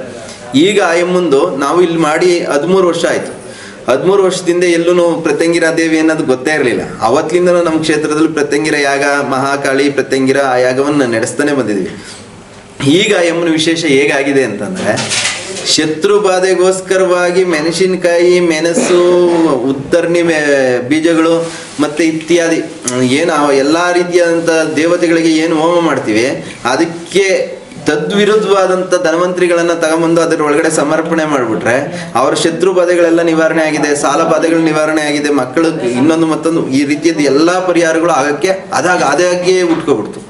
ಈಗ ಆಯಮ್ಮಂದು ನಾವು ಇಲ್ಲಿ ಮಾಡಿ ಹದಿಮೂರು ವರ್ಷ ಆಯ್ತು. ಹದಿಮೂರು ವರ್ಷದಿಂದ ಎಲ್ಲೂ ಪ್ರತ್ಯಂಗಿರ ದೇವಿ ಅನ್ನೋದು ಗೊತ್ತೇ ಇರಲಿಲ್ಲ. ಅವತ್ತಿಂದನೂ ನಮ್ಮ ಕ್ಷೇತ್ರದಲ್ಲಿ ಪ್ರತ್ಯಂಗಿರ ಯಾಗ, ಮಹಾಕಾಳಿ, ಪ್ರತ್ಯಂಗಿರ ಆ ಯಾಗವನ್ನು ನಡೆಸ್ತಾನೆ ಬಂದಿದ್ವಿ. ಈಗ ಯಮ್ಮನ ವಿಶೇಷ ಹೇಗಾಗಿದೆ ಅಂತಂದ್ರೆ ಶತ್ರು ಬಾಧೆಗೋಸ್ಕರವಾಗಿ ಮೆಣಸಿನಕಾಯಿ, ಮೆಣಸು, ಉತ್ತರ್ಣಿ ಬೀಜಗಳು ಮತ್ತೆ ಇತ್ಯಾದಿ, ಏನು ಎಲ್ಲಾ ರೀತಿಯಾದಂಥ ದೇವತೆಗಳಿಗೆ ಏನು ಹೋಮ ಮಾಡ್ತೀವಿ, ಅದಕ್ಕೆ ತದ್ವಿರುದ್ಧವಾದಂಥ ಧನವಂತ್ರಿಗಳನ್ನ ತಗೊಂಬಂದು ಅದರ ಒಳಗಡೆ ಸಮರ್ಪಣೆ ಮಾಡಿಬಿಟ್ರೆ ಅವರ ಶತ್ರು ಬಾಧೆಗಳೆಲ್ಲ ನಿವಾರಣೆ ಆಗಿದೆ, ಸಾಲ ಬಾಧೆಗಳು ನಿವಾರಣೆ ಆಗಿದೆ, ಮಕ್ಕಳು ಇನ್ನೊಂದು ಮತ್ತೊಂದು ಈ ರೀತಿಯದ್ದು ಎಲ್ಲಾ ಪರಿಹಾರಗಳು ಆಗಕ್ಕೆ ಅದಾಗ ಅದಾಗಿಯೇ ಉಟ್ಕೊಬಿಡ್ತು.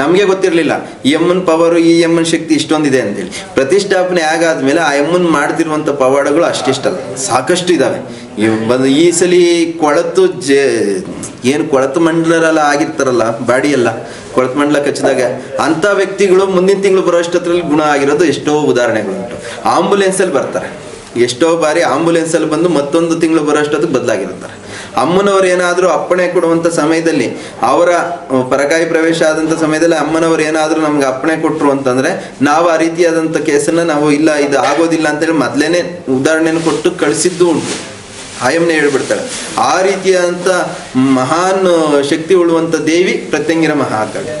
ನಮಗೆ ಗೊತ್ತಿರಲಿಲ್ಲ, ಈ ಎಮ್ಮನ್ ಪವರು ಈ ಎಮ್ಮನ್ ಶಕ್ತಿ ಇಷ್ಟೊಂದಿದೆ ಅಂತೇಳಿ. ಪ್ರತಿಷ್ಠಾಪನೆ ಆಗಾದ್ಮೇಲೆ ಆ ಎಮ್ಮನ್ ಮಾಡ್ತಿರುವಂಥ ಪವಾಡಗಳು ಅಷ್ಟಿಷ್ಟಲ್ಲ, ಸಾಕಷ್ಟು ಇದ್ದಾವೆ ಬಂದು ಈ ಸಲ ಕೊಳತು ಜ, ಏನು ಕೊಳತು ಮಂಡಲರೆಲ್ಲ ಆಗಿರ್ತಾರಲ್ಲ ಬಾಡಿ ಎಲ್ಲ ಕೊಳತು ಮಂಡಲ ಕಚ್ಚಿದಾಗ, ಅಂಥ ವ್ಯಕ್ತಿಗಳು ಮುಂದಿನ ತಿಂಗಳು ಬರೋ ಅಷ್ಟೊತ್ತರಲ್ಲಿ ಗುಣ ಆಗಿರೋದು ಎಷ್ಟೋ ಉದಾಹರಣೆಗಳುಂಟು. ಆಂಬುಲೆನ್ಸಲ್ಲಿ ಬರ್ತಾರೆ. ಎಷ್ಟೋ ಬಾರಿ ಆಂಬುಲೆನ್ಸಲ್ಲಿ ಬಂದು ಮತ್ತೊಂದು ತಿಂಗಳು ಬರೋಷ್ಟೊತ್ತಿಗೆ ಬದಲಾಗಿರ್ತಾರೆ. ಅಮ್ಮನವರು ಏನಾದರೂ ಅಪ್ಪಣೆ ಕೊಡುವಂಥ ಸಮಯದಲ್ಲಿ ಅವರ ಪರಕಾಯಿ ಪ್ರವೇಶ ಆದಂಥ ಸಮಯದಲ್ಲಿ ಅಮ್ಮನವರು ಏನಾದರೂ ನಮ್ಗೆ ಅಪ್ಪಣೆ ಕೊಟ್ಟರು ಅಂತಂದರೆ ನಾವು ಆ ರೀತಿಯಾದಂಥ ಕೇಸನ್ನು ನಾವು ಇಲ್ಲ, ಇದು ಆಗೋದಿಲ್ಲ ಅಂತೇಳಿ ಮೊದಲೇನೆ ಉದಾಹರಣೆಯನ್ನು ಕೊಟ್ಟು ಕಳಿಸಿದ್ದು ಉಂಟು. ಆಯಮ್ನೆ ಹೇಳ್ಬಿಡ್ತಾಳೆ ಆ ರೀತಿಯಾದಂಥ ಮಹಾನ್ ಶಕ್ತಿ ಉಳ್ಳುವಂಥ ದೇವಿ ಪ್ರತ್ಯಂಗಿರ ಮಹಾಕಾಳಿ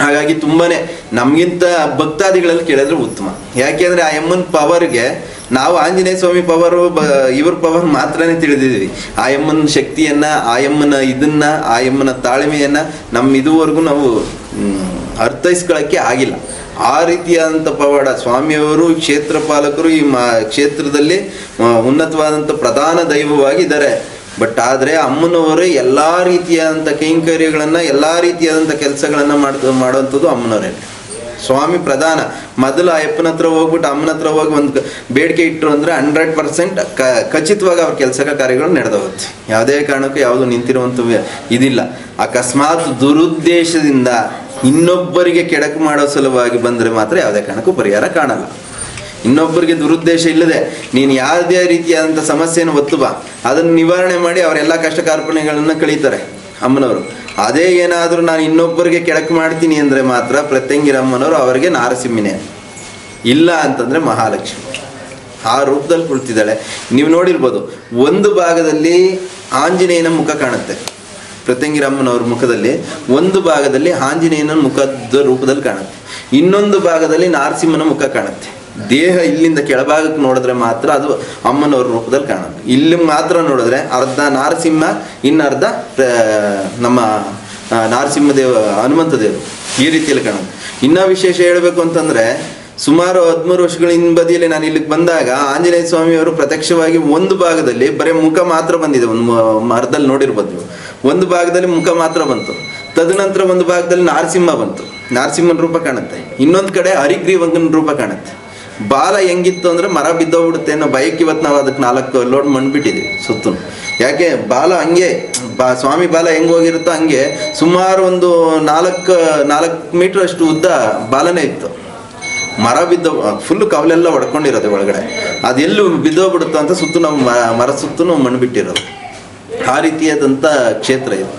ಹಾಗಾಗಿ ತುಂಬಾನೇ ನಮಗಿಂತ ಭಕ್ತಾದಿಗಳಲ್ಲಿ ಕೇಳಿದ್ರೆ ಉತ್ತಮ. ಯಾಕೆಂದ್ರೆ ಆ ಎಮ್ಮನ್ ಪವರ್ಗೆ ನಾವು ಆಂಜನೇಯ ಸ್ವಾಮಿ ಪವರ್ ಇವ್ರ ಪವರ್ ಮಾತ್ರನೇ ತಿಳಿದಿದ್ವಿ ಆಯಮ್ಮನ ಯಮ್ಮನ ಶಕ್ತಿಯನ್ನ ಆಯಮ್ಮನ ಯಮ್ಮನ ಇದನ್ನ ಆಯಮ್ಮನ ಯಮ್ಮನ ತಾಳ್ಮೆಯನ್ನ ನಮ್ಮ ಇದುವರೆಗೂ ನಾವು ಅರ್ಥೈಸ್ಕೊಳ್ಳೋಕ್ಕೆ ಆಗಿಲ್ಲ. ಆ ರೀತಿಯಾದಂಥ ಪವಾಡ ಸ್ವಾಮಿಯವರು ಕ್ಷೇತ್ರ ಪಾಲಕರು ಈ ಮಾ, ಕ್ಷೇತ್ರದಲ್ಲಿ ಉನ್ನತವಾದಂಥ ಪ್ರಧಾನ ದೈವವಾಗಿದ್ದಾರೆ ಬಟ್ ಆದರೆ ಅಮ್ಮನವರು ಎಲ್ಲ ರೀತಿಯಾದಂಥ ಕೈಂಕರ್ಯಗಳನ್ನು, ಎಲ್ಲ ರೀತಿಯಾದಂಥ ಕೆಲಸಗಳನ್ನು ಮಾಡ್, ಮಾಡುವಂಥದ್ದು ಅಮ್ಮನವರೇ. ಸ್ವಾಮಿ ಪ್ರಧಾನ, ಮೊದಲು ಅಯ್ಯಪ್ಪನ ಹತ್ರ ಹೋಗ್ಬಿಟ್ಟು ಅಮ್ಮನ ಹತ್ರ ಹೋಗಿ ಒಂದು ಬೇಡಿಕೆ ಇಟ್ಟರು ಅಂದರೆ ಹಂಡ್ರೆಡ್ ಪರ್ಸೆಂಟ್ ಕ, ಖಚಿತವಾಗಿ ಅವ್ರ ಕೆಲಸ ಕಾರ್ಯಗಳು ನಡೆದೋಗುತ್ತೆ. ಯಾವುದೇ ಕಾರಣಕ್ಕೂ ಯಾವುದು ನಿಂತಿರುವಂಥ ಇದಿಲ್ಲ. ಅಕಸ್ಮಾತ್ ದುರುದ್ದೇಶದಿಂದ ಇನ್ನೊಬ್ಬರಿಗೆ ಕೆಡಕು ಮಾಡೋ ಸಲುವಾಗಿ ಬಂದರೆ ಮಾತ್ರ ಯಾವುದೇ ಕಾರಣಕ್ಕೂ ಪರಿಹಾರ ಕಾಣಲ್ಲ. ಇನ್ನೊಬ್ಬರಿಗೆ ದುರುದ್ದೇಶ ಇಲ್ಲದೆ ನೀನು ಯಾವುದೇ ರೀತಿಯಾದಂಥ ಸಮಸ್ಯೆಯನ್ನು ಒತ್ತು ಬಾ. ಅದನ್ನು ನಿವಾರಣೆ ಮಾಡಿ ಅವರೆಲ್ಲ ಕಷ್ಟ ಕಾರ್ಪಣ್ಯಗಳನ್ನು ಕಳೀತಾರೆ ಅಮ್ಮನವರು. ಅದೇ ಏನಾದರೂ ನಾನು ಇನ್ನೊಬ್ಬರಿಗೆ ಕೆಳಕು ಮಾಡ್ತೀನಿ ಅಂದರೆ ಮಾತ್ರ ಪ್ರತ್ಯಂಗಿರಮ್ಮನವರು ಅವರಿಗೆ ನಾರಸಿಂಹನೇ. ಇಲ್ಲ ಅಂತಂದರೆ ಮಹಾಲಕ್ಷ್ಮಿ. ಆ ರೂಪದಲ್ಲಿ ಕುಳಿತಿದ್ದಾಳೆ. ನೀವು ನೋಡಿರ್ಬೋದು, ಒಂದು ಭಾಗದಲ್ಲಿ ಆಂಜನೇಯನ ಮುಖ ಕಾಣುತ್ತೆ. ಪ್ರತ್ಯಂಗಿರಮ್ಮನವ್ರ ಮುಖದಲ್ಲಿ ಒಂದು ಭಾಗದಲ್ಲಿ ಆಂಜನೇಯನ ಮುಖದ ರೂಪದಲ್ಲಿ ಕಾಣುತ್ತೆ. ಇನ್ನೊಂದು ಭಾಗದಲ್ಲಿ ನಾರಸಿಂಹನ ಮುಖ ಕಾಣುತ್ತೆ. ದೇಹ ಇಲ್ಲಿಂದ ಕೆಳಭಾಗಕ್ಕೆ ನೋಡಿದ್ರೆ ಮಾತ್ರ ಅದು ಅಮ್ಮನವ್ರ ರೂಪದಲ್ಲಿ ಕಾಣುತ್ತೆ. ಇಲ್ಲಿ ಮಾತ್ರ ನೋಡಿದ್ರೆ ಅರ್ಧ ನಾರಸಿಂಹ ಇನ್ನರ್ಧ ನಮ್ಮ ನಾರಸಿಂಹದೇವ ನಾರಸಿಂಹ ದೇವ ಹನುಮಂತ ದೇವರು ಈ ರೀತಿಯಲ್ಲಿ ಕಾಣುತ್ತೆ. ಇನ್ನೂ ವಿಶೇಷ ಹೇಳಬೇಕು ಅಂತಂದ್ರೆ, ಸುಮಾರು ಹದಿಮೂರು ವರ್ಷಗಳ ಹಿಂಬದಿಯಲ್ಲಿ ನಾನು ಇಲ್ಲಿಗೆ ಬಂದಾಗ ಆಂಜನೇಯ ಸ್ವಾಮಿಯವರು ಪ್ರತ್ಯಕ್ಷವಾಗಿ ಒಂದು ಭಾಗದಲ್ಲಿ ಬರೀ ಮುಖ ಮಾತ್ರ ಬಂದಿದೆ. ಒಂದು ಮರದಲ್ಲಿ ನೋಡಿರ್ಬೋದು ಒಂದು ಭಾಗದಲ್ಲಿ ಮುಖ ಮಾತ್ರ ಬಂತು. ತದನಂತರ ಒಂದು ಭಾಗದಲ್ಲಿ ನಾರಸಿಂಹ ಬಂತು. ನಾರಸಿಂಹನ ರೂಪ ಕಾಣುತ್ತೆ. ಇನ್ನೊಂದು ಕಡೆ ಹರಿಗ್ರೀವಂಗನ ರೂಪ ಕಾಣುತ್ತೆ. ಬಾಲ ಹೆಂಗಿತ್ತು ಅಂದ್ರೆ ಮರ ಬಿದ್ದೋಗ್ಬಿಡುತ್ತೆ ಅನ್ನೋ ಭಯಕ್ಕೆ ಇವತ್ತು ನಾವು ಅದಕ್ಕೆ ನಾಲ್ಕು ಲೋಡ್ ಮಣ್ಬಿಟ್ಟಿದ್ವಿ ಸುತ್ತು ಯಾಕೆ ಬಾಲ ಹಂಗೆ, ಬಾ ಸ್ವಾಮಿ ಬಾಲ ಹೆಂಗ್ ಹೋಗಿರುತ್ತೋ ಹಂಗೆ ಸುಮಾರು ಒಂದು ನಾಲ್ಕು ನಾಲ್ಕು ಮೀಟರ್ ಅಷ್ಟು ಉದ್ದ ಬಾಲನೇ ಇತ್ತು. ಮರ ಬಿದ್ದ ಫುಲ್ ಕವಲೆಲ್ಲ ಹೊಡ್ಕೊಂಡಿರೋದು ಒಳಗಡೆ. ಅದೆಲ್ಲೂ ಬಿದ್ದೋಗ್ಬಿಡುತ್ತೋ ಅಂತ ಸುತ್ತು ನಾವು ಮರ ಸುತ್ತು ನಾವು ಮಣ್ಣು ಬಿಟ್ಟಿರೋದು. ಆ ರೀತಿಯಾದಂಥ ಕ್ಷೇತ್ರ ಇದು.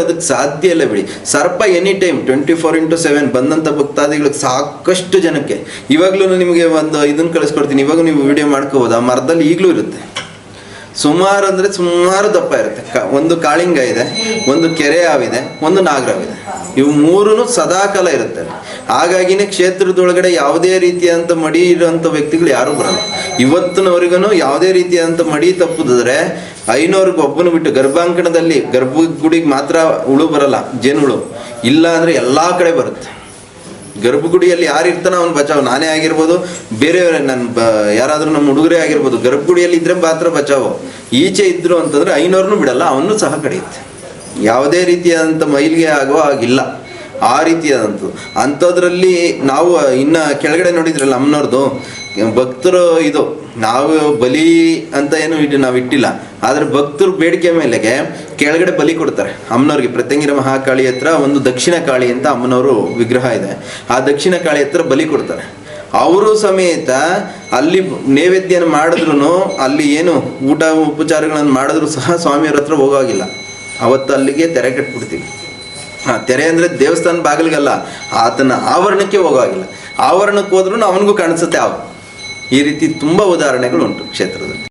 ಅದಕ್ಕೆ ಸಾಧ್ಯ ಇಲ್ಲ ಬಿಡಿ. ಸರ್ಪ any time twenty four into seven ಬಂದಂಥ ಭಕ್ತಾದಿಗಳಿಗೆ ಸಾಕಷ್ಟು ಜನಕ್ಕೆ. ಇವಾಗಲೂ ನಿಮಗೆ ಒಂದು ಇದನ್ನು ಕಳಿಸ್ಕೊಡ್ತೀನಿ. ಇವಾಗ ನೀವು ವಿಡಿಯೋ ಮಾಡ್ಕೋಬೋದು. ಆ ಮರದಲ್ಲಿ ಈಗಲೂ ಇರುತ್ತೆ. ಸುಮಾರು ಅಂದರೆ ಸುಮಾರು ದಪ್ಪ ಇರುತ್ತೆ. ಒಂದು ಕಾಳಿಂಗ ಇದೆ, ಒಂದು ಕೆರೆ ಹಾವಿದೆ ಒಂದು ನಾಗರಾವಿದೆ. ಇವು ಮೂರೂ ಸದಾಕಾಲ ಇರುತ್ತೆ. ಹಾಗಾಗಿನೇ ಕ್ಷೇತ್ರದೊಳಗಡೆ ಯಾವುದೇ ರೀತಿಯಾದಂಥ ಮಡಿ ಇರುವಂತ ವ್ಯಕ್ತಿಗಳು ಯಾರೂ ಬರಲ್ಲ. ಇವತ್ತಿನವರೆಗೂ ಯಾವುದೇ ರೀತಿಯಾದಂಥ ಮಡಿ ತಪ್ಪುದಿದ್ರೆ ಐನೂರಿಗೆ ಒಬ್ಬನು ಬಿಟ್ಟು ಗರ್ಭಾಂಕಣದಲ್ಲಿ ಗರ್ಭಗುಡಿಗೆ ಮಾತ್ರ ಹುಳು ಬರಲ್ಲ ಜೇನುಹುಳು ಇಲ್ಲ ಅಂದ್ರೆ ಎಲ್ಲ ಕಡೆ ಬರುತ್ತೆ. ಗರ್ಭಗುಡಿಯಲ್ಲಿ ಯಾರು ಇರ್ತಾನೋ ಅವ್ನು ಬಚಾವ್ ನಾನೇ ಆಗಿರ್ಬೋದು, ಬೇರೆಯವರೇ ನನ್ನ ಬ, ಯಾರಾದರೂ ನಮ್ಮ ಹುಡುಗರೇ ಆಗಿರ್ಬೋದು, ಗರ್ಭಗುಡಿಯಲ್ಲಿ ಇದ್ರೆ ಮಾತ್ರ ಬಚಾವು. ಈಚೆ ಇದ್ರು ಅಂತಂದ್ರೆ ಐನೋರ್ನು ಬಿಡಲ್ಲ ಅವನು ಸಹ ಕಡಿಯುತ್ತೆ. ಯಾವುದೇ ರೀತಿಯಾದಂಥ ಮೈಲಿಗೆ ಆಗೋ ಆಗಿಲ್ಲ ಆ ರೀತಿಯಾದಂಥದ್ದು. ಅಂಥದ್ರಲ್ಲಿ ನಾವು, ಇನ್ನ ಕೆಳಗಡೆ ನೋಡಿದ್ರಲ್ಲ ಅಮ್ಮನವ್ರದ್ದು ಭಕ್ತರು ಇದು, ನಾವು ಬಲಿ ಅಂತ ಏನು ಇಟ್ಟು ನಾವು ಇಟ್ಟಿಲ್ಲ. ಆದರೆ ಭಕ್ತರು ಬೇಡಿಕೆ ಮೇಲೆಗೆ ಕೆಳಗಡೆ ಬಲಿ ಕೊಡ್ತಾರೆ. ಅಮ್ಮನವ್ರಿಗೆ, ಪ್ರತ್ಯಂಗಿರ ಮಹಾಕಾಳಿ ಹತ್ರ ಒಂದು ದಕ್ಷಿಣ ಕಾಳಿ ಅಂತ ಅಮ್ಮನವರು ವಿಗ್ರಹ ಇದೆ. ಆ ದಕ್ಷಿಣ ಕಾಳಿ ಹತ್ರ ಬಲಿ ಕೊಡ್ತಾರೆ. ಅವರು ಸಮೇತ ಅಲ್ಲಿ ನೈವೇದ್ಯನ ಮಾಡಿದ್ರು ಅಲ್ಲಿ ಏನು ಊಟ ಉಪಚಾರಗಳನ್ನು ಮಾಡಿದ್ರು ಸಹ ಸ್ವಾಮಿಯವ್ರ ಹತ್ರ ಹೋಗೋಗಿಲ್ಲ. ಅವತ್ತು ಅಲ್ಲಿಗೆ ತೆರೆ ಕಟ್ಬಿಡ್ತೀವಿ. ಆ ತೆರೆ ಅಂದ್ರೆ ದೇವಸ್ಥಾನ ಬಾಗಿಲಿಗಲ್ಲ, ಆತನ ಆವರಣಕ್ಕೆ ಹೋಗೋಗಿಲ್ಲ. ಆವರಣಕ್ಕೆ ಹೋದ್ರೂ ಅವನಿಗೂ ಕಾಣಿಸುತ್ತೆ ಅವು ಈ ರೀತಿ ತುಂಬ ಉದಾಹರಣೆಗಳು ಉಂಟು ಕ್ಷೇತ್ರದಲ್ಲಿ.